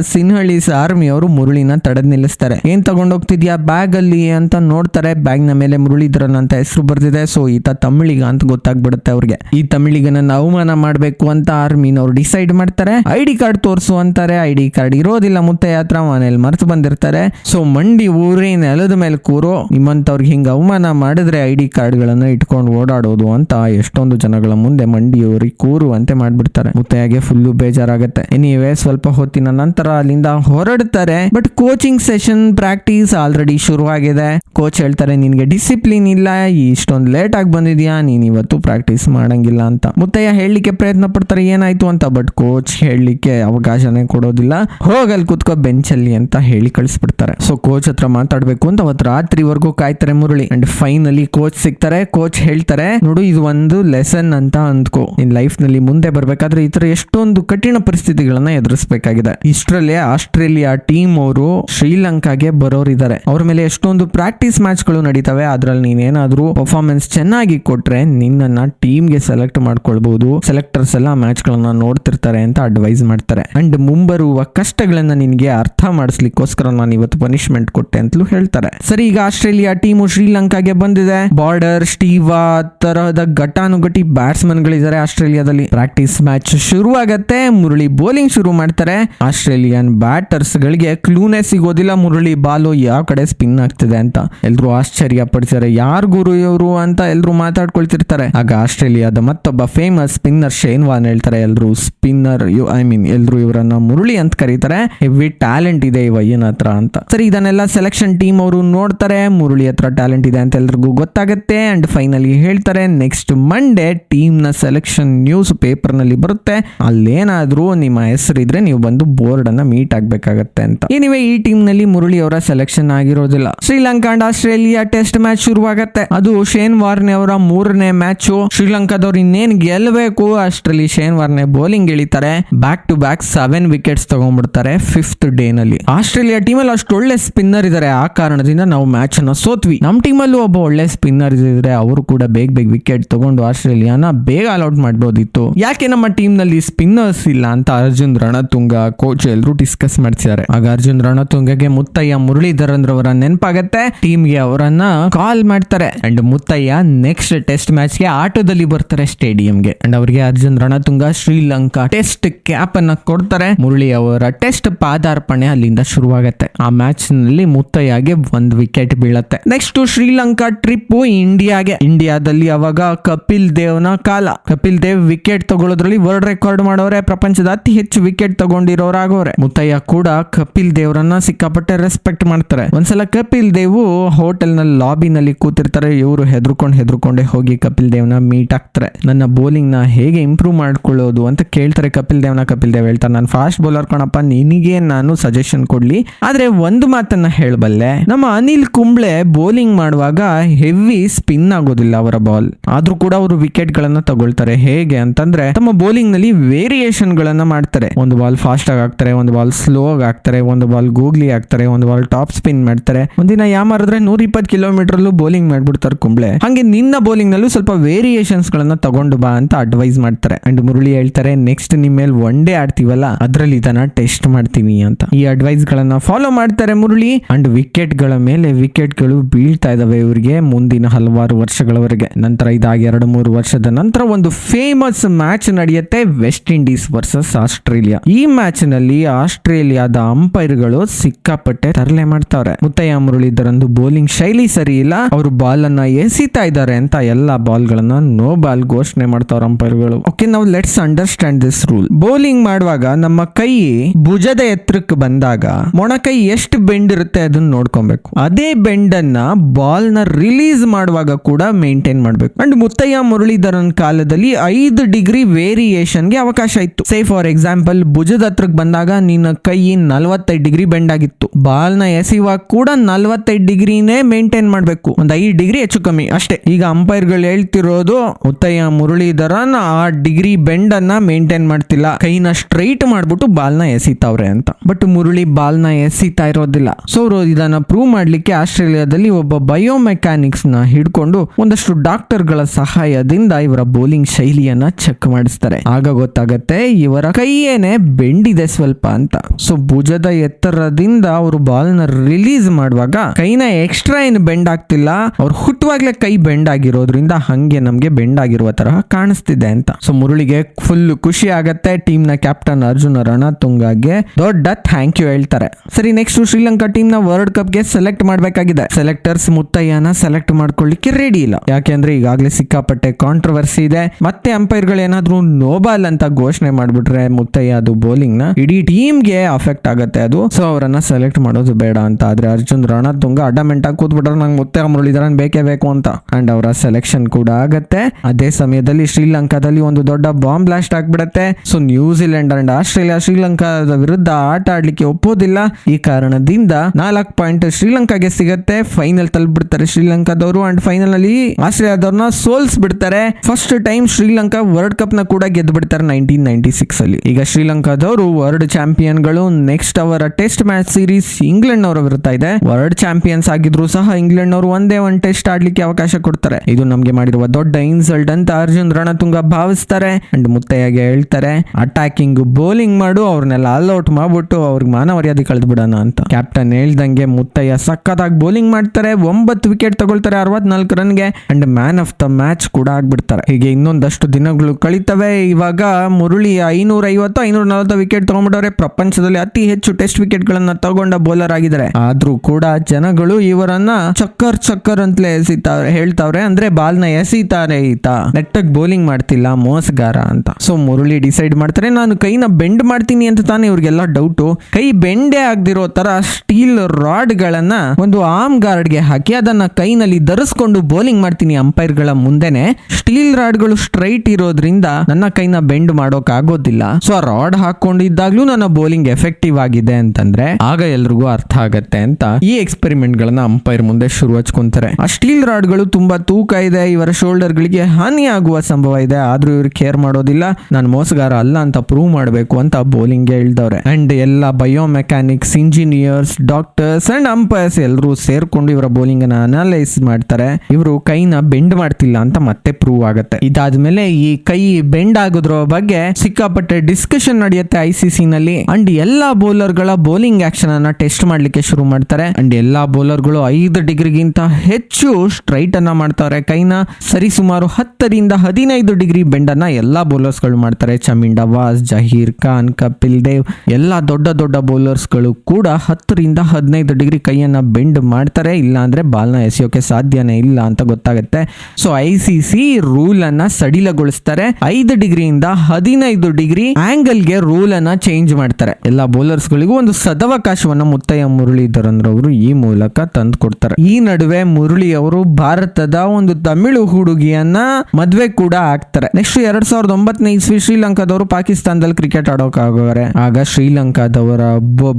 ಸಿನ್ಹಳ್ಳಿ ಆರ್ಮಿ ಅವರು ಮುರುಳಿನ ತಡೆದ್ ನಿಲ್ಲಿಸ್ತಾರೆ. ಏನ್ ತಗೊಂಡೋಗ್ತಿದ್ಯಾ ಬ್ಯಾಗ್ ಅಲ್ಲಿ ಅಂತ ನೋಡ್ತಾರೆ. ಬ್ಯಾಗ್ನ ಮೇಲೆ ಮುರಳೀಧರನ್ ಅಂತ ಹೆಸರು ಬರ್ತಿದೆ ಸೊ ಈತ ತಮಿಳಿಗ ಅಂತ ಗೊತ್ತಾಗ್ಬಿಡುತ್ತೆ ಅವ್ರಿಗೆ. ಈ ತಮಿಳಿಗನನ್ನ ಅವಮಾನ ಮಾಡ್ಬೇಕು ಅಂತ ಆರ್ಮಿನ ಅವ್ರು ಡಿಸೈಡ್ ಮಾಡ್ತಾರೆ. ಐ ಡಿ ಕಾರ್ಡ್ ತೋರಿಸು ಅಂತಾರೆ. ಐ ಡಿ ಕಾರ್ಡ್ ಇರೋದಿಲ್ಲ ಮುತ್ತೆ ಹತ್ರ ಮನೇಲಿ ಮರ್ತು ಬಂದಿರ್ತಾರೆ. ಸೊ ಮಂಡಿ ಊರಿ ನೆಲದ ಮೇಲೆ ಕೂರೋ ನಿಮ್ಮಂತವ್ರಿಗೆ ಹಿಂಗ ಅವಮಾನ ಮಾಡಿದ್ರೆ ಐ ಡಿ ಕಾರ್ಡ್ಗಳನ್ನ ಇಟ್ಕೊಂಡು ಓಡಾಡೋದು ಅಂತ ಎಷ್ಟೊಂದು ಜನಗಳ ಮುಂದೆ ಮಂಡಿ ಊರಿ ಕೂರುವಂತೆ ಮಾಡ್ಬಿಡ್ತಾರೆ. ಮುತ್ತೆಯಾಗೆ ಫುಲ್ಲು ಬೇಜಾರಾಗತ್ತೆ. ಎನಿವೆ ಸ್ವಲ್ಪ ಹೊತ್ತಿನ ನಂತರ ಅಲ್ಲಿಂದ ಹೊರಡ್ತಾರೆ. But coaching session practice already ಶುರುವಾಗಿದೆ. ಕೋಚ್ ಹೇಳ್ತಾರೆ, ನಿನ್ಗೆ ಡಿಸಿಪ್ಲಿನ್ ಇಲ್ಲ, ಇಷ್ಟೊಂದು ಲೇಟ್ ಆಗಿ ಬಂದಿದ್ಯಾ? ನೀನ್ ಇವತ್ತು ಪ್ರಾಕ್ಟೀಸ್ ಮಾಡಂಗಿಲ್ಲ ಅಂತ. ಮುತ್ತಯ್ಯ ಹೇಳಲಿಕ್ಕೆ ಪ್ರಯತ್ನ ಪಡ್ತಾರೆ, ಏನಾಯ್ತು ಅಂತ? ಬಟ್ ಕೋಚ್ ಹೇಳಲಿಕ್ಕೆ ಅವಕಾಶನೇ ಕೊಡೋದಿಲ್ಲ. ಹೋಗಲ್ಲಿ ಕುತ್ಕೋ ಬೆಂಚಲ್ಲಿ ಅಂತ ಹೇಳಿ ಕಳಿಸ್ಬಿಡ್ತಾರೆ. ಸೊ ಕೋಚ್ ಹತ್ರ ಮಾತಾಡ್ಬೇಕು ಅಂತ ಅವತ್ತು ರಾತ್ರಿವರೆಗೂ ಕಾಯ್ತಾರೆ ಮುರಳಿ. ಅಂಡ್ ಫೈನಲಿ ಕೋಚ್ ಸಿಗ್ತಾರೆ. ಕೋಚ್ ಹೇಳ್ತಾರೆ, ನೋಡು, ಇದು ಒಂದು ಲೆಸನ್ ಅಂತ ಅಂದ್ಕೋ. ನಿನ್ ಲೈಫ್ನಲ್ಲಿ ಮುಂದೆ ಬರ್ಬೇಕಾದ್ರೆ ಈ ತರ ಎಷ್ಟೊಂದು ಕಠಿಣ ಪರಿಸ್ಥಿತಿಗಳನ್ನ ಎದುರಿಸಬೇಕಾಗಿದೆ. ಇಷ್ಟರಲ್ಲೇ ಆಸ್ಟ್ರೇಲಿಯಾ ಟೀಮ್ ಅವರು ಶ್ರೀಲಂಕಾಗೆ ಬರೋರಿದ್ದಾರೆ. ಅವ್ರ ಮೇಲೆ ಎಷ್ಟೊಂದು ಪ್ರಾಕ್ಟೀಸ್ ಮ್ಯಾಚ್ಗಳು ನಡೀತವೆ, ಅದ್ರಲ್ಲಿ ನೀನೇನಾದ್ರೂ ಪರ್ಫಾರ್ಮೆನ್ಸ್ ಚೆನ್ನಾಗಿ ಕೊಟ್ರೆ ನಿನ್ನನ್ನ ಟೀಮ್ಗೆ ಸೆಲೆಕ್ಟ್ ಮಾಡ್ಕೊಳ್ಬಹುದು ಸೆಲೆಕ್ಟರ್ಸ್ ಎಲ್ಲ ಮ್ಯಾಚ್ ಗಳನ್ನ ನೋಡ್ತಿರ್ತಾರೆ ಅಂತ ಅಡ್ವೈಸ್ ಮಾಡ್ತಾರೆ. ಅಂಡ್ ಮುಂಬರುವ ಕಷ್ಟಗಳನ್ನ ನಿನಗೆ ಅರ್ಥ ಮಾಡಿಸ್ಲಿಕ್ಕೋಸ್ಕರ ನಾನು ಇವತ್ತು ಪನಿಷ್ಮೆಂಟ್ ಕೊಟ್ಟೆ ಅಂತಲೂ ಹೇಳ್ತಾರೆ. ಸರಿ, ಈಗ ಆಸ್ಟ್ರೇಲಿಯಾ ಟೀಮು ಶ್ರೀಲಂಕಾಗೆ ಬಂದಿದೆ. ಬಾರ್ಡರ್ ಸ್ಟೀವಾ ತರಹದ ಘಟಾನುಘಟಿ ಬ್ಯಾಟ್ಸ್ಮನ್ ಗಳಿದ್ದಾರೆ ಆಸ್ಟ್ರೇಲಿಯಾದಲ್ಲಿ. ಪ್ರಾಕ್ಟೀಸ್ ಮ್ಯಾಚ್ ಶುರುವಾಗತ್ತೆ, ಮುರಳಿ ಬೌಲಿಂಗ್ ಶುರು ಮಾಡ್ತಾರೆ. ಆಸ್ಟ್ರೇಲಿಯನ್ ಬ್ಯಾಟರ್ಸ್ ಗಳಿಗೆ ಕ್ಲೂನೇ ಸಿಗೋದಿಲ್ಲ, ಮುರಳಿ ಬಾಲು ಯಾವ ಕಡೆ ಸ್ಪಿನ್ ಆಗ್ತಿದೆ ಅಂತ ಎಲ್ರು ಆಶ್ಚರ್ಯ ಪಡ್ತಾರೆ ಯಾರು ಗುರು ಇವರು ಅಂತ ಎಲ್ರು ಮಾತಾಡ್ಕೊಳ್ತಿರ್ತಾರೆ. ಆಗ ಆಸ್ಟ್ರೇಲಿಯಾದ ಮತ್ತೊಬ್ಬ ಫೇಮಸ್ ಸ್ಪಿನ್ನರ್ ಶೇನ್ ವಾನ್ ಹೇಳ್ತಾರೆ, ಎಲ್ರು ಸ್ಪಿನ್ನರ್ ಐ ಮೀನ್ ಎಲ್ರು ಇವರನ್ನ ಮುರುಳಿ ಅಂತ ಕರೀತಾರೆ. ಹೆವಿ ಟ್ಯಾಲೆಂಟ್ ಇದೆ ಈ ವಯ್ಯನ ಹತ್ರ ಅಂತ. ಸರಿ, ಇದನ್ನೆಲ್ಲ ಸೆಲೆಕ್ಷನ್ ಟೀಮ್ ಅವರು ನೋಡ್ತಾರೆ. ಮುರುಳಿ ಹತ್ರ ಟ್ಯಾಲೆಂಟ್ ಇದೆ ಅಂತ ಎಲ್ರಿಗೂ ಗೊತ್ತಾಗುತ್ತೆ. ಅಂಡ್ ಫೈನಲಿ ಹೇಳ್ತಾರೆ ನೆಕ್ಸ್ಟ್ ಮಂಡೇ ಟೀಮ್ನ ಸೆಲೆಕ್ಷನ್ ನ್ಯೂಸ್ ಪೇಪರ್ನಲ್ಲಿ ಬರುತ್ತೆ. ಅಲ್ಲೇನಾದ್ರೂ ನಿಮ್ಮ ಹೆಸರಿದ್ರೆ ನೀವು ಬಂದು ಬೋರ್ಡ್ ಅನ್ನ ಮೀಟ್ ಆಗ್ಬೇಕಾಗತ್ತೆ ಅಂತ. ಏನಿವೆ ಈ ಟೀಮ್ನಲ್ಲಿ ಮುರಳಿ ಅವರ ಸೆಲೆಕ್ಷನ್ ಆಗಿರೋದಿಲ್ಲ. Sri Lanka and Australia test match ಶುರುವಾಗತ್ತೆ. ಅದು ಶೇನ್ ವಾರ್ನೆ ಅವರ ಮೂರನೇ ಮ್ಯಾಚ್ ಶ್ರೀಲಂಕಾದವ್ರು ಇನ್ನೇನ್ ಗೆಲ್ಲಬೇಕು ಅಷ್ಟರಲ್ಲಿ Shane Warne bowling ಇಳಿತಾರೆ back to back seven wickets ತಗೊಂಡ್ಬಿಡ್ತಾರೆ fifth day ನಲ್ಲಿ ಆಸ್ಟ್ರೇಲಿಯಾ ಟೀಮ್ ಅಲ್ಲಿ ಅಷ್ಟು ಒಳ್ಳೆ ಸ್ಪಿನ್ನರ್ ಇದಾರೆ. ಆ ಕಾರಣದಿಂದ ನಾವು ಮ್ಯಾಚ್ ಅನ್ನ ಸೋತ್ವಿ. ನಮ್ ಟೀಮ್ ಅಲ್ಲೂ ಒಬ್ಬ ಒಳ್ಳೆ ಸ್ಪಿನ್ನರ್ ಇದ್ರೆ ಅವರು ಕೂಡ ಬೇಗ ಬೇಗ ವಿಕೆಟ್ ತಗೊಂಡು ಆಸ್ಟ್ರೇಲಿಯಾನ ಬೇಗ ಆಲ್ಔಟ್ ಮಾಡ್ಬೋದಿತ್ತು. ಯಾಕೆ ನಮ್ಮ ಟೀಮ್ನಲ್ಲಿ ಸ್ಪಿನ್ನರ್ಸ್ ಇಲ್ಲ ಅಂತ ಅರ್ಜುನ್ ರಣತುಂಗ ಕೋಚ್ ಎಲ್ಲರೂ ಡಿಸ್ಕಸ್ ಮಾಡ್ತಿದ್ದಾರೆ ಆಗ ಅರ್ಜುನ್ ರಣತುಂಗಗೆ ಮುತ್ತಯ್ಯ ಮುರಳೀಧರನ್ ರವರ ನೆನಪಾಗತ್ತೆ. ಟೀಮ್ಗೆ ಅವರನ್ನ ಕಾಲ್ ಮಾಡ್ತಾರೆ. ಅಂಡ್ ಮುತ್ತಯ್ಯ ನೆಕ್ಸ್ಟ್ ಟೆಸ್ಟ್ ಮ್ಯಾಚ್ಗೆ ಆಟೋದಲ್ಲಿ ಬರ್ತಾರೆ ಸ್ಟೇಡಿಯಂಗೆ ಅಂಡ್ ಅವರಿಗೆ ಅರ್ಜುನ್ ರಣತುಂಗ ಶ್ರೀಲಂಕಾ ಟೆಸ್ಟ್ ಕ್ಯಾಪ್ ಅನ್ನ ಕೊಡ್ತಾರೆ. ಮುರಳಿ ಅವರ ಟೆಸ್ಟ್ ಪಾದಾರ್ಪಣೆ ಅಲ್ಲಿಂದ ಶುರುವಾಗತ್ತೆ. ಆ ಮ್ಯಾಚ್ನಲ್ಲಿ ಮುತ್ತಯ್ಯಗೆ ಒಂದ್ ವಿಕೆಟ್ ಬೀಳತ್ತೆ. ನೆಕ್ಸ್ಟ್ ಶ್ರೀಲಂಕಾ ಟ್ರಿಪ್ ಇಂಡಿಯಾಗೆ. ಇಂಡಿಯಾದಲ್ಲಿ ಅವಾಗ ಕಪಿಲ್ ದೇವ್ನ ಕಾಲ. ಕಪಿಲ್ ದೇವ್ ವಿಕೆಟ್ ತಗೊಳ್ಳೋದ್ರಲ್ಲಿ ವರ್ಲ್ಡ್ ರೆಕಾರ್ಡ್ ಮಾಡೋರೆ. ಪ್ರಪಂಚದ ಅತಿ ಹೆಚ್ಚು ವಿಕೆಟ್ ತಗೊಂಡಿರೋರಾಗೋರೆ. ಮುತ್ತಯ್ಯ ಕೂಡ ಕಪಿಲ್ ದೇವ್ರನ್ನ ಸಿಕ್ಕಾಪಟ್ಟೆ ರೆಸ್ಪೆಕ್ಟ್ ಮಾಡ್ತಾರೆ. ಒಂದ್ಸಲ ಕಪಿಲ್ ದೇವು ಹೋಟೆಲ್ನಲ್ಲಿ ಲಾಬಿನಲ್ಲಿ ಕೂತಿರ್ತಾರೆ. ಇವರು ಹೆದರ್ಕೊಂಡು ಹೆದರ್ಕೊಂಡೆ ಹೋಗಿ ಕಪಿಲ್ ದೇವ್ನ ಮೀಟ್ ಆಗ್ತಾರೆ. ನನ್ನ ಬೌಲಿಂಗ್ನ ಹೇಗೆ ಇಂಪ್ರೂವ್ ಮಾಡ್ಕೊಳ್ಳೋದು ಅಂತ ಕೇಳ್ತಾರೆ ಕಪಿಲ್ ದೇವ್ನ. ಕಪಿಲ್ ದೇವ್ ಹೇಳ್ತಾರೆ, ನಾನು ಫಾಸ್ಟ್ ಬೌಲರ್ ಕಣಪ್ಪ, ನಿನಗೆ ನಾನು ಸಜೆಷನ್ ಕೊಡ್ಲಿ. ಆದ್ರೆ ಒಂದು ಮಾತನ್ನ ಹೇಳಬಲ್ಲೆ. ನಮ್ಮ ಅನಿಲ್ ಕುಂಬ್ಳೆ ಬೌಲಿಂಗ್ ಮಾಡುವಾಗ ಹೆವಿ ಸ್ಪಿನ್ ಆಗೋದಿಲ್ಲ ಅವರ ಬಾಲ್ ಆದ್ರೂ ಕೂಡ ಅವರು ವಿಕೆಟ್ ಗಳನ್ನ ತಗೊಳ್ತಾರೆ. ಹೇಗೆ ಅಂತಂದ್ರೆ, ತಮ್ಮ ಬೌಲಿಂಗ್ನಲ್ಲಿ ವೇರಿಯೇಷನ್ ಗಳನ್ನ ಮಾಡ್ತಾರೆ. ಒಂದು ಬಾಲ್ ಫಾಸ್ಟ್ ಆಗಿ ಹಾಕ್ತಾರೆ, ಒಂದು ಬಾಲ್ ಸ್ಲೋ ಆಗಿ ಹಾಕ್ತಾರೆ, ಒಂದು ಬಾಲ್ ಗೂಗ್ಲಿ ಹಾಕ್ತಾರೆ ಒಂದು ಬಾಲ್ ಟಾಪ್ ಸ್ಪಿನ್ ಮಾಡ್ತಾರೆ. ಒಂದಿನ ಯಾಮಾರಿದ್ರೆ ನೂರ ಇಪ್ಪತ್ತು ಕಿಲೋಮೀಟರ್ ಅಲ್ಲೂ ಬೌಲಿಂಗ್ ಮಾಡ್ಬಿಡ್ತಾರೆ ಕುಂಬ್ಳೆ. ಹಂಗೆ ನಿನ್ನ ಬೌಲಿಂಗ್ ನಲ್ಲೂ ಸ್ವಲ್ಪ ವೇರಿಯೇಷನ್ಸ್ ಗಳನ್ನ ತಗೊಂಡು ಬಾ ಅಂತ ಅಡ್ವೈಸ್ ಮಾಡ್ತಾರೆ. ಅಂಡ್ ಮುರಳಿ ಹೇಳ್ತಾರೆ ನೆಕ್ಸ್ಟ್ ನಿಮ್ಮ ಮೇಲೆ ಒನ್ ಡೇ ಆಡ್ತೀವಲ್ಲ, ಅದ್ರಲ್ಲಿ ಇದನ್ನ ಟೆಸ್ಟ್ ಮಾಡ್ತೀನಿ ಅಂತ. ಈ ಅಡ್ವೈಸ್ ಗಳನ್ನ ಫಾಲೋ ಮಾಡ್ತಾರೆ ಮುರಳಿ. ಅಂಡ್ ವಿಕೆಟ್ಗಳ ಮೇಲೆ ವಿಕೆಟ್ಗಳು ಬೀಳ್ತಾ ಇದಾವೆ ಇವರಿಗೆ ಮುಂದಿನ ಹಲವಾರು ವರ್ಷಗಳವರೆಗೆ. ನಂತರ ಇದಾಗಿ ಎರಡು ಮೂರು ವರ್ಷದ ನಂತರ ಒಂದು ಫೇಮಸ್ ಮ್ಯಾಚ್ ನಡೆಯುತ್ತೆ ವೆಸ್ಟ್ ಇಂಡೀಸ್ ವರ್ಸಸ್ ಆಸ್ಟ್ರೇಲಿಯಾ ಈ ಮ್ಯಾಚ್ನಲ್ಲಿ ಆಸ್ಟ್ರೇಲಿಯಾದ ಅಂಪೈರ್ಗಳು ಸಿಕ್ಕಾಪಟ್ಟೆ ತರಲೆ ಮಾಡ್ತಾರೆ ಮುತ್ತಯ್ಯ ಮುರಳೀಧರಂದು ಬೌಲಿಂಗ್ ಶೈಲಿ ಸರಿ ಇಲ್ಲ. ಅವರು ಬಾಲ್ ಅನ್ನ ಎಸಿತಾ ಇದ್ದಾರೆ ಅಂತ ಎಲ್ಲಾ ಬಾಲ್ ಗಳನ್ನ ನೋ ಬಾಲ್ ಘೋಷಣೆ ಮಾಡ್ತಾವ್ರ ಅಂಪೈರ್ಗಳು ಓಕೆ ನಾವು let's understand this rule bowling ಮಾಡುವಾಗ ನಮ್ಮ ಕೈ ಭುಜದ ಎತ್ತರಕ್ಕೆ ಬಂದಾಗ ಮೊಣಕೈ ಎಷ್ಟು ಬೆಂಡ್ ಇರುತ್ತೆ ಅದನ್ನ ನೋಡ್ಕೊಬೇಕು. ಅದೇ ಬೆಂಡ್ ಅನ್ನ ಬಾಲ್ನ ರಿಲೀಸ್ ಮಾಡುವಾಗ ಕೂಡ ಮೇಂಟೈನ್ ಮಾಡ್ಬೇಕು. ಅಂಡ್ ಮುತ್ತಯ್ಯ ಮುರಳೀಧರನ್ ಕಾಲದಲ್ಲಿ ಐದು ಡಿಗ್ರಿ ವೇರಿಯೇಷನ್ಗೆ ಅವಕಾಶ ಇತ್ತು. ಸೇ ಫಾರ್ ಎಕ್ಸಾಂಪಲ್ ಭುಜದ ಹತ್ರಕ್ಕೆ ಬಂದಾಗ ನಿನ್ನ ಕೈ ನಲವತ್ತೈದು ಡಿಗ್ರಿ ಬೆಂಡ್ ಆಗಿತ್ತು. ಬಾಲ್ನ ಎಸೆಯುವಾಗ ಕೂಡ ನಲವತ್ತೈದು ಡಿಗ್ರಿನೇ ಮೇಂಟೈನ್ ಮಾಡಬೇಕು. ಒಂದು ಐದು ಡಿಗ್ರಿ ಹೆಚ್ಚು ಕಮ್ಮಿ, ಅಷ್ಟೇ. ಈಗ ಅಂಪೈರ್ಗಳು ಹೇಳ್ತಿರೋದು ಮುತ್ತಯ್ಯ ಮುರಳೀಧರನ್ ಆ ಡಿಗ್ರಿ ಬೆಂಡ್ ಅನ್ನ ಮೇಂಟೈನ್ ಮಾಡ್ತಿಲ್ಲ. ಕೈನ ಸ್ಟ್ರೈಟ್ ಮಾಡ್ಬಿಟ್ಟು ಬಾಲ್ನ ಎಸಿತಾವ್ರೆ ಅಂತ. ಬಟ್ ಮುರಳಿ ಬಾಲ್ನ ಎಸಿತಾ ಇರೋದಿಲ್ಲ. ಸೊ ಅವರು ಇದನ್ನ ಪ್ರೂವ್ ಮಾಡ್ಲಿಕ್ಕೆ ಆಸ್ಟ್ರೇಲಿಯಾದಲ್ಲಿ ಒಬ್ಬ ಬಯೋಮೆಕ್ಯಾನಿಕ್ಸ್ನ ಹಿಡ್ಕೊಂಡು ಒಂದಷ್ಟು ಡಾಕ್ಟರ್ಗಳ ಸಹಾಯದಿಂದ ಇವರ ಬೌಲಿಂಗ್ ಶೈಲಿಯನ್ನ ಚೆಕ್ ಮಾಡಿಸ್ತಾರೆ. ಆಗ ಗೊತ್ತಾಗತ್ತೆ, ಇವರ ಕೈಯೇನೆ ಬೆಂಡಿದೆ ಸ್ವಲ್ಪ ಅಂತ. ಸೊ ಭುಜದ ಎತ್ತರದಿಂದ ಅವರು ಬಾಲ್ನ ರಿಲೀಸ್ ಮಾಡುವಾಗ ಕೈನ ಎಕ್ಸ್ಟ್ರಾ ಏನು ಬೆಂಡ್ ಆಗ್ತಿಲ್ಲ, ಅವ್ರು ಹುಟ್ಟುವಾಗ್ಲೇ ಕೈ ಬೆಂಡ್ ಆಗಿರೋದ್ರಿಂದ ಹಂಗೆ ನಮ್ಗೆ ಬೆಂಡ್ ಆಗಿರುವ ತರಹ ಕಾಣಿಸ್ತಿದೆ ಅಂತ. ಸೊ ಮುರುಳಿಗೆ ಫುಲ್ ಖುಷಿ ಆಗತ್ತೆ. ಟೀಮ್ನ ಕ್ಯಾಪ್ಟನ್ ಅರ್ಜುನ್ ರಣತುಂಗಗೆ ದೊಡ್ಡ ಥ್ಯಾಂಕ್ ಯು ಹೇಳ್ತಾರೆ. ಸರಿ ನೆಕ್ಸ್ಟ್ ಶ್ರೀಲಂಕಾ ಟೀಮ್ನ ವರ್ಲ್ಡ್ ಕಪ್ಗೆ ಸೆಲೆಕ್ಟ್ ಮಾಡಬೇಕಾಗಿದೆ. ಸೆಲೆಕ್ಟರ್ಸ್ ಮುತ್ತಯ್ಯನ ಸೆಲೆಕ್ಟ್ ಮಾಡ್ಕೊಳ್ಳಿಕ್ಕೆ ರೆಡಿ ಇಲ್ಲ. ಯಾಕೆಂದ್ರೆ ಈಗಾಗಲೇ ಸಿಕ್ಕಾಪಟ್ಟೆ ಕಾಂಟ್ರವರ್ಸಿ ಇದೆ. ಮತ್ತೆ ಅಂಪೈರ್ಗಳು ಏನಾದ್ರೂ ನೋಬಾಲ್ ಅಂತ ಘೋಷಣೆ ಮಾಡ್ಬಿಟ್ರೆ ಮುತ್ತಯ್ಯ ಅದು ಬೌಲಿಂಗ್ನ ಇಡೀ ಟೀಮ್ಗೆ ಅಫೆಕ್ಟ್ ಆಗುತ್ತೆ ಅದು. ಸೊ ಅವರನ್ನ ಸೆಲೆಕ್ಟ್ ಮಾಡೋದು ಬೇಡ ಅಂತ. ಆದರೆ ಅರ್ಜುನ್ ರಣತುಂಗ ಅಡ್ಡಮೆಂಟ್ ಆಗಿ ಕೂತ್ಬಿಟ್ರೆ ನಂಗೆ ಮುತ್ತಯ್ಯ ಮುರಳೀಧರನ್ ಬೇಕೇ ಬೇಕು ಅಂತ. ಅಂಡ್ ಅವರ ಸೆಲೆಕ್ಷನ್ ಕೂಡ ಆಗತ್ತೆ. ಅದೇ ಸಮಯದಲ್ಲಿ ಶ್ರೀಲಂಕಾದಲ್ಲಿ ಒಂದು ದೊಡ್ಡ ಬಾಂಬ್ ಬ್ಲಾಸ್ಟ್ ಆಗ್ಬಿಡತ್ತೆ. So New Zealand and Australia ಶ್ರೀಲಂಕಾದ ವಿರುದ್ಧ ಆಟ ಆಡ್ಲಿಕ್ಕೆ ಒಪ್ಪೋದಿಲ್ಲ. ಈ ಕಾರಣದಿಂದ ನಾಲ್ಕು ಪಾಯಿಂಟ್ ಶ್ರೀಲಂಕಾಗೆ ಸಿಗತ್ತೆ. ಫೈನಲ್ ತಲುಪಿಬಿಡ್ತಾರೆ ಶ್ರೀಲಂಕಾದವರು ಅಂಡ್ ಫೈನಲ್ ಅಲ್ಲಿ ಆಸ್ಟ್ರೇಲಿಯಾದವ್ರನ್ನ ಸೋಲ್ಸ್ ಬಿಡ್ತಾರೆ ಫಸ್ಟ್ ಟೈಮ್ ಶ್ರೀಲಂಕಾ ವರ್ಲ್ಡ್ ಕಪ್ನ ಕೂಡ ಗೆದ್ದು ಬಿಡ್ತಾರೆ ನೈನ್ಟೀನ್ ನೈನ್ಟಿ ಸಿಕ್ಸ್ ಅಲ್ಲಿ. ಈಗ ಶ್ರೀಲಂಕಾದವರು ವರ್ಲ್ಡ್ ಚಾಂಪಿಯನ್ಗಳು ನೆಕ್ಸ್ಟ್ ಅವರ ಟೆಸ್ಟ್ ಮ್ಯಾಚ್ ಸೀರೀಸ್ ಇಂಗ್ಲೆಂಡ್ ಅವರ ವಿರುದ್ಧ ಇದೆ. ವರ್ಲ್ಡ್ ಚಾಂಪಿಯನ್ಸ್ ಆಗಿದ್ರು ಸಹ ಇಂಗ್ಲೆಂಡ್ ಅವರು ಒಂದೇ ಒನ್ ಟೆಸ್ಟ್ ಆಡ್ಲಿಕ್ಕೆ ಅವಕಾಶ ಕೊಡ್ತಾರೆ. ಇದು ನಮ್ಗೆ ಮಾಡಿರುವ ದೊಡ್ಡ ಇನ್ಸಲ್ಟ್ ಅಂತ ಅರ್ಜುನ್ ರಣತುಂಗ ಭಾವಿಸ್ತಾರೆ. ಅಂಡ್ ಮುತ್ತಯ್ಯಗೆ ಹೇಳ್ತಾರೆ ಅಟ್ಯಾಕಿಂಗ್ ಬೌಲಿಂಗ್ ಮಾಡು, ಅವ್ರನ್ನೆಲ್ಲ ಆಲ್ ಔಟ್ ಮಾಡ್ಬಿಟ್ಟು ಅವ್ರಿಗೆ ಮಾನ ಮರ್ಯಾದೆ ಕಳೆದು ಬಿಡೋಣ ಅಂತ. ಕ್ಯಾಪ್ಟನ್ ಹೇಳ್ದಂಗೆ ಮುತ್ತಯ್ಯ ಸಕ್ಕತ್ತಾಗಿ ಬೌಲಿಂಗ್ ಮಾಡ್ತಾರೆ. ಒಂಬತ್ತು ವಿಕೆಟ್ ತಗೊಳ್ತಾರೆ ಅರವತ್ನಾಲ್ಕು ರನ್ಗೆ. And man of the match ಕೂಡ ಆಗ್ಬಿಡ್ತಾರೆ. ಹೀಗೆ ಇನ್ನೊಂದಷ್ಟು ದಿನಗಳು ಕಳೀತವೆ. ಇವಾಗ ಮುರುಳಿ ಐನೂರ ಐವತ್ತು ಐನೂರ ನಲವತ್ತು ವಿಕೆಟ್ ತಗೊಂಡ್ಬಿಟ್ಟವ್ರೆ ಪ್ರಪಂಚದಲ್ಲಿ ಅತಿ ಹೆಚ್ಚು ಟೆಸ್ಟ್ ವಿಕೆಟ್ ಗಳನ್ನ ತಗೊಂಡ ಬೌಲರ್ ಆಗಿದ್ದಾರೆ ಆದ್ರೂ ಕೂಡ ಜನಗಳು ಇವರನ್ನ ಚಕ್ಕರ್ ಚಕ್ಕರ್ ಅಂತಲೇ ಎಸಿತಾವ್ರೆ ಹೇಳ್ತಾವ್ರೆ. ಅಂದ್ರೆ ಬಾಲ್ನ ಎಸಿತಾರೆ ಈತ. ನೆಟ್ಟಗ್ ಬೌಲಿಂಗ್ ಮಾಡ್ತಿಲ್ಲ, ಮೋಸಗಾರ ಅಂತ. ಸೊ ಮುರಳಿ ಡಿಸೈಡ್ ಮಾಡ್ತಾರೆ, ನಾನು ಕೈನ ಬೆಂಡ್ ಮಾಡ್ತೀನಿ ಅಂತ ತಾನೇ ಇವ್ರಿಗೆಲ್ಲ ಡೌಟು ಕೈ ಬೆಂಡೇ ಆಗದಿರೋ ತರ ಸ್ಟೀಲ್ ರಾಡ್ ಗಳನ್ನ ಒಂದು ಆರ್ಮ್ ಗಾರ್ಡ್ಗೆ ಹಾಕಿ ಅದನ್ನ ಕೈನಲ್ಲಿ ಧರಿಸ್ಕೊಂಡು ಬೌಲಿಂಗ್ ಮಾಡ್ತೀನಿ ಅಂಪೈರ್ಗಳ ಮುಂದೆನೆ ಸ್ಟೀಲ್ ರಾಡ್ಗಳು ಸ್ಟ್ರೈಟ್ ಇರೋದ್ರಿಂದ ನನ್ನ ಕೈನ ಬೆಂಡ್ ಮಾಡೋಕ್ ಆಗೋದಿಲ್ಲ. ಸೊ ಆ ರಾಡ್ ಹಾಕೊಂಡಿದ್ದಾಗ್ಲೂ ನನ್ನ ಬೌಲಿಂಗ್ ಎಫೆಕ್ಟಿವ್ ಆಗಿದೆ ಅಂತಂದ್ರೆ, ಆಗ ಎಲ್ರಿಗೂ ಅರ್ಥ ಆಗತ್ತೆ ಅಂತ ಈ ಎಕ್ಸ್ಪೆರಿಮೆಂಟ್ ಗಳನ್ನ ಅಂಪೈರ್ ಮುಂದೆ ಶುರು ಹಚ್ಕೊಂತಾರೆ. ಆ ಸ್ಟೀಲ್ ರಾಡ್ಗಳು ತುಂಬಾ ತೂಕ ಇದೆ, ಇವರ ಶೋಲ್ಡರ್ ಗಳಿಗೆ ಹಾನಿ ಆಗುವ ಸಂಭವ ಇದೆ, ಆದ್ರೂ ಇವ್ರು ಕೇರ್ ಮಾಡೋದಿಲ್ಲ, ನಾನು ಮೋಸಗಾರ ಅಲ್ಲ ಅಂತ ಪ್ರೂವ್ ಮಾಡಬೇಕು ಅಂತ ಬೌಲಿಂಗ್ ಹೇಳ್ದವ್ರೆ. ಅಂಡ್ ಎಲ್ಲ bio mechanics engineers doctors and umpires ಎಲ್ಲರೂ ಸೇರ್ಕೊಂಡು ಇವರ ಬೌಲಿಂಗ್ ಅನ್ನ ಅನಾಲೈಸ್ ಮಾಡ್ತಾರೆ. ಇವರು ಕೈನ ಬೆಂಡ್ ಮಾಡ್ತಿಲ್ಲ ಅಂತ ಮತ್ತೆ ಪ್ರೂವ್ ಆಗುತ್ತೆ. ಇದಾದ್ಮೇಲೆ ಈ ಕೈ ಬೆಂಡ್ ಆಗೋದ್ರ ಬಗ್ಗೆ ಸಿಕ್ಕಾಪಟ್ಟೆ ಡಿಸ್ಕಷನ್ ನಡೆಯುತ್ತೆ ಐ ಸಿ ಸಿ ನಲ್ಲಿ. ಅಂಡ್ ಎಲ್ಲಾ ಬೌಲರ್ಗಳ ಬೌಲಿಂಗ್ ಆಕ್ಷನ್ ಅನ್ನ ಟೆಸ್ಟ್ ಮಾಡ್ಲಿಕ್ಕೆ ಶುರು ಮಾಡ್ತಾರೆ. ಅಂಡ್ ಎಲ್ಲಾ ಬೌಲರ್ಗಳು ಐದು ಡಿಗ್ರಿಗಿಂತ ಹೆಚ್ಚು ಸ್ಟ್ರೈಟ್ ಅನ್ನ ಮಾಡ್ತಾರೆ. ಕೈನ ಸರಿ ಸುಮಾರು ಹತ್ತರಿಂದ ಹದಿನೈದು ಡಿಗ್ರಿ ಬೆಂಡ್ ಅನ್ನ ಎಲ್ಲಾ ಬೌಲರ್ಸ್ಗಳು ಮಾಡ್ತಾರೆ. ಚಮೀನ್ ಡವಾಸ್ ಜಹೀರ್ ಖಾನ್, ಕಪಿಲ್ ದೇವ್ ಎಲ್ಲಾ ದೊಡ್ಡ ದೊಡ್ಡ ಬೌಲರ್ಸ್ಗಳು ಕೂಡ ಹತ್ತರಿಂದ ಹದಿನೈದು ಡಿಗ್ರಿ ಕೈಯನ್ನ ಬೆಂಡ್ ಮಾಡ್ತಾರೆ. ಇಲ್ಲ ಅಂದ್ರೆ ಬಾಲ್ನ ಎಸೆಯೋಕೆ ಸಾಧ್ಯನೇ ಇಲ್ಲ ಅಂತ ಗೊತ್ತಾಗುತ್ತೆ. So I C C rule ಅನ್ನ ಸಡಿಲಗೊಳಿಸ್ತಾರೆ. ಐದು ಡಿಗ್ರಿಯಿಂದ ಹದಿನೈದು ಡಿಗ್ರಿ ಆಂಗಲ್ಗೆ ರೂಲ್ ಅನ್ನ ಚೇಂಜ್ ಮಾಡ್ತಾರೆ. ಎಲ್ಲಾ ಬೌಲರ್ಸ್ ಗಳಿಗೂ ಒಂದು ಸದವಕಾಶವನ್ನ ಮುತ್ತಯ್ಯ ಮುರಳೀಧರನ್ ಅವರು ಈ ಮೂಲಕ ತಂದು ಕೊಡ್ತಾರೆ. ಈ ನಡುವೆ ಮುರಳಿ ಅವರು ಭಾರತದ ಒಂದು ತಮಿಳು ಹುಡುಗಿಯನ್ನ ಮದ್ವೆ ಕೂಡ ಆಗ್ತಾರೆ. ನೆಕ್ಸ್ಟ್ ಎರಡ್ ಸಾವಿರದ ಒಂಬತ್ತನೇ ಇಸ್ವಿ ಶ್ರೀಲಂಕಾದವರು ಪಾಕಿಸ್ತಾನದಲ್ಲಿ ಕ್ರಿಕೆಟ್ ಆಡೋಕ್ ಆಗೋರೆ ಆಗ ಶ್ರೀಲಂಕಾದವರ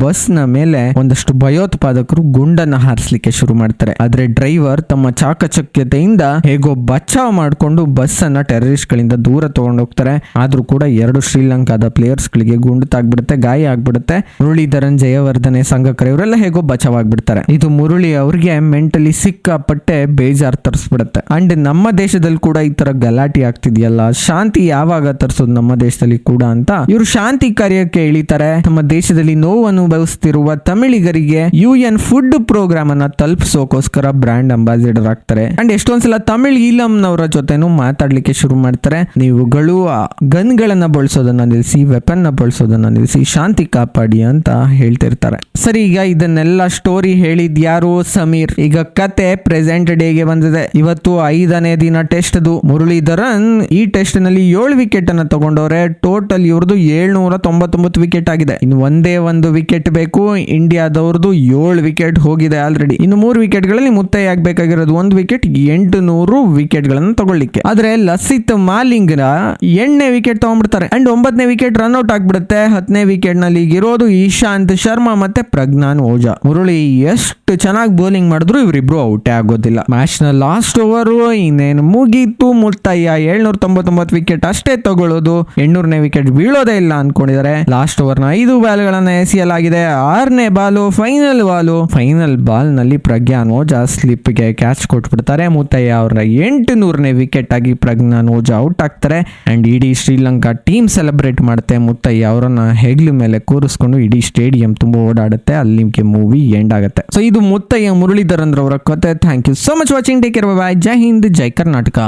ಬಸ್ನ ಮೇಲೆ ಒಂದಷ್ಟು ಭಯೋತ್ಪಾದಕರು ಗುಂಡನ್ನ ಹಾರಿಸಲಿಕ್ಕೆ ಶುರು ಮಾಡ್ತಾರೆ. ಆದ್ರೆ ಡ್ರೈವರ್ ತಮ್ಮ ಚಾಕಚಕ್ಯತೆಯಿಂದ ಹೇಗೋ ಬಚಾವ್ ಮಾಡ್ಕೊಂಡು ಬಸ್ ಅನ್ನ ಟೆರರಿಸ್ಟ್ ಗಳಿಂದ ದೂರ ತಗೊಂಡು ಹೋಗ್ತಾರೆ. ಆದ್ರೂ ಕೂಡ ಎರಡು ಶ್ರೀಲಂಕಾದ ಪ್ಲೇಯರ್ಸ್ ಗಳಿಗೆ ಗುಂಡು ತಾಗ್ಬಿಡುತ್ತೆ, ಗಾಯ ಆಗ್ಬಿಡುತ್ತೆ. ಮುರಳೀಧರನ್ ಜಯವರ್ಧನೆ ಸಂಘಕರ್ ಇವರೆಲ್ಲ ಹೇಗೋ ಬಚಾವಾಗ್ಬಿಡ್ತಾರೆ. ಇದು ಮುರುಳಿ ಅವ್ರಿಗೆ ಮೆಂಟಲಿ ಸಿಕ್ಕಾಪಟ್ಟೆ ಬೇಜಾರ್ ತರಿಸ್ಬಿಡುತ್ತೆ. ಅಂಡ್ ನಮ್ಮ ದೇಶದಲ್ಲಿ ಕೂಡ ಈ ತರ ಗಲಾಟೆ ಆಗ್ತಿದೆಯಲ್ಲ? ಶಾಂತಿ ಯಾವಾಗ ತರಿಸೋದು ನಮ್ಮ ದೇಶದಲ್ಲಿ ಕೂಡ ಅಂತ? ಇವರು ಶಾಂತಿ ಕಾರ್ಯಕ್ಕೆ ಇಳಿತಾರೆ. ನಮ್ಮ ದೇಶದಲ್ಲಿ ನೋವು ಅನುಭವಿಸ್ತಿರುವ ತಮಿಳಿಗರಿಗೆ ಯು ಎನ್ ಫುಡ್ ಪ್ರೋಗ್ರಾಮ್ ಅನ್ನ ತಲುಪಿಸೋಕೋಸ್ಕರ ಬ್ರಾಂಡ್ ಅಂಬಾಸಿಡರ್ ಆಗ್ತಾರೆ. ಅಂಡ್ ಎಷ್ಟೊಂದ್ಸಲ ತಮಿಳ್ ಈಲಂನವರ ಜೊತೆನೂ ಮಾತಾಡ್ಲಿಕ್ಕೆ ಶುರು ಮಾಡ್ತಾರೆ. ನೀವುಗಳು ಗನ್ಗಳನ್ನ ಬಳಸೋದನ್ನ ನಿಲ್ಲಿಸಿ ವೆಪನ್ನ ಬಳಸೋದನ್ನ ನಿಲ್ಲಿಸಿ ಶಾಂತಿ ಕಾಪಾಡಿ ಅಂತ ಹೇಳ್ತಿರ್ತಾರೆ. ಸರಿ, ಈಗ ಇದನ್ನೆಲ್ಲ ಸ್ಟೋರಿ ಹೇಳಿದ್ ಯಾರು? ಸಮೀರ್. ಈಗ ಕತೆ ಪ್ರೆಸೆಂಟ್ ಡೇಗೆ ಬಂದಿದೆ. ಇವತ್ತು ಐದನೇ ದಿನ ಟೆಸ್ಟ್ ಮುರಳೀಧರನ್ ಈ ಟೆಸ್ಟ್ನಲ್ಲಿ ಏಳು ವಿಕೆಟ್ ಅನ್ನ ತಗೊಂಡವ್ರೆ. ಟೋಟಲ್ ಇವ್ರದ್ದು ಏಳ್ನೂರ ತೊಂಬತ್ತೊಂಬತ್ತು ವಿಕೆಟ್ ಆಗಿದೆ. ಇನ್ನು ಒಂದೇ ಒಂದು ವಿಕೆಟ್ ಬೇಕು. ಇಂಡಿಯಾದವ್ರದ್ದು ಏಳು ವಿಕೆಟ್ ಹೋಗಿದೆ ಆಲ್ರೆಡಿ ಇನ್ನು ಮೂರು ವಿಕೆಟ್ಗಳಲ್ಲಿ ಮುತ್ತೈ ಆಗ್ಬೇಕಾಗಿರೋದು ಒಂದು ವಿಕೆಟ್ ಎಂಟು ನೂರು ವಿಕೆಟ್ ಗಳನ್ನ ತಗೊಳ್ಳಿಕ್ಕೆ. ಆದ್ರೆ ಲಸಿತ್ ಮಾಲಿಂಗ್ನ ಎಣ್ಣೆ ವಿಕೆಟ್ ತಗೊಂಡ್ಬಿಡ್ತಾರೆ. ಅಂಡ್ ಒಂಬತ್ತನೇ ವಿಕೆಟ್ ರನ್ಔಟ್ ಆಗ್ಬಿಡುತ್ತೆ. ಹತ್ತನೇ ವಿಕೆಟ್ನಲ್ಲಿ ಇರೋದು ಇಶಾಂತ್ ಶರ್ಮಾ ಮತ್ತೆ ಪ್ರಜ್ಞಾನ್ ಓಜಾ. ಮುರಳಿ ಎಷ್ಟು ಚೆನ್ನಾಗಿ ಬೌಲಿಂಗ್ ಮಾಡಿದ್ರು ಇವರಿಬ್ರು ಔಟೇ ಆಗೋದಿಲ್ಲ. ಮ್ಯಾಚ್ನ ಲಾಸ್ಟ್ ಓವರ್ ಇನ್ನೇನು ಮುಗೀತು. ಮುತ್ತಯ್ಯ ಏಳ್ನೂರ ತೊಂಬತ್ತೊಂಬತ್ತು ವಿಕೆಟ್ ಅಷ್ಟೇ ತಗೊಳ್ಳೋದು. ಎಂಟ್ನೂರನೇ ವಿಕೆಟ್ ಬೀಳೋದೇ ಇಲ್ಲ ಅನ್ಕೊಂಡಿದ್ದಾರೆ ಲಾಸ್ಟ್ ಓವರ್ನ ಐದು ಬಾಲ್ ಗಳನ್ನ ಎಸೆಯಲಾಗಿದೆ. ಆರನೇ ಬಾಲು ಫೈನಲ್ ಬಾಲು ಫೈನಲ್ ಬಾಲ್ನಲ್ಲಿ ಪ್ರಜ್ಞಾನ್ ಓಜಾ ಸ್ಲಿಪ್ಗೆ ಕ್ಯಾಚ್ ಕೊಟ್ಬಿಡ್ತಾರೆ. ಮುತ್ತಯ್ಯ ಅವರ ಎಂಟು ನೂರನೇ ವಿಕೆಟ್ ಆಗಿ ಪ್ರಜ್ಞಾನ್ ಓಜಾ ಔಟ್ ಆಗ್ತಾರೆ ಅಂಡ್ ಇಡೀ ಶ್ರೀಲಂಕಾ ಟೀಮ್ ಸೆಲೆಬ್ರೇಟ್ ಮಾಡುತ್ತೆ. ಮುತ್ತಯ್ಯ ಅವರನ್ನ ಹೆಗ್ಲು ಮೇಲೆ ಕೂರಿಸ್ಕೊಂಡು ಇಡೀ ಸ್ಟೇಡಿಯಂ ತುಂಬಾ ಓಡಾಡುತ್ತೆ. ಅಲ್ಲಿಗೆ ಮೂವಿ ಎಂಡ್ ಆಗುತ್ತೆ. ಸೊ ಇದು ಮುತ್ತಯ್ಯ ಮುರಳೀಧರನ್ ಅವರ ಕತೆ. Thank you so much watching take care bye ಜೈ ಹಿಂದ್, ಜೈ ಕರ್ನಾಟಕ.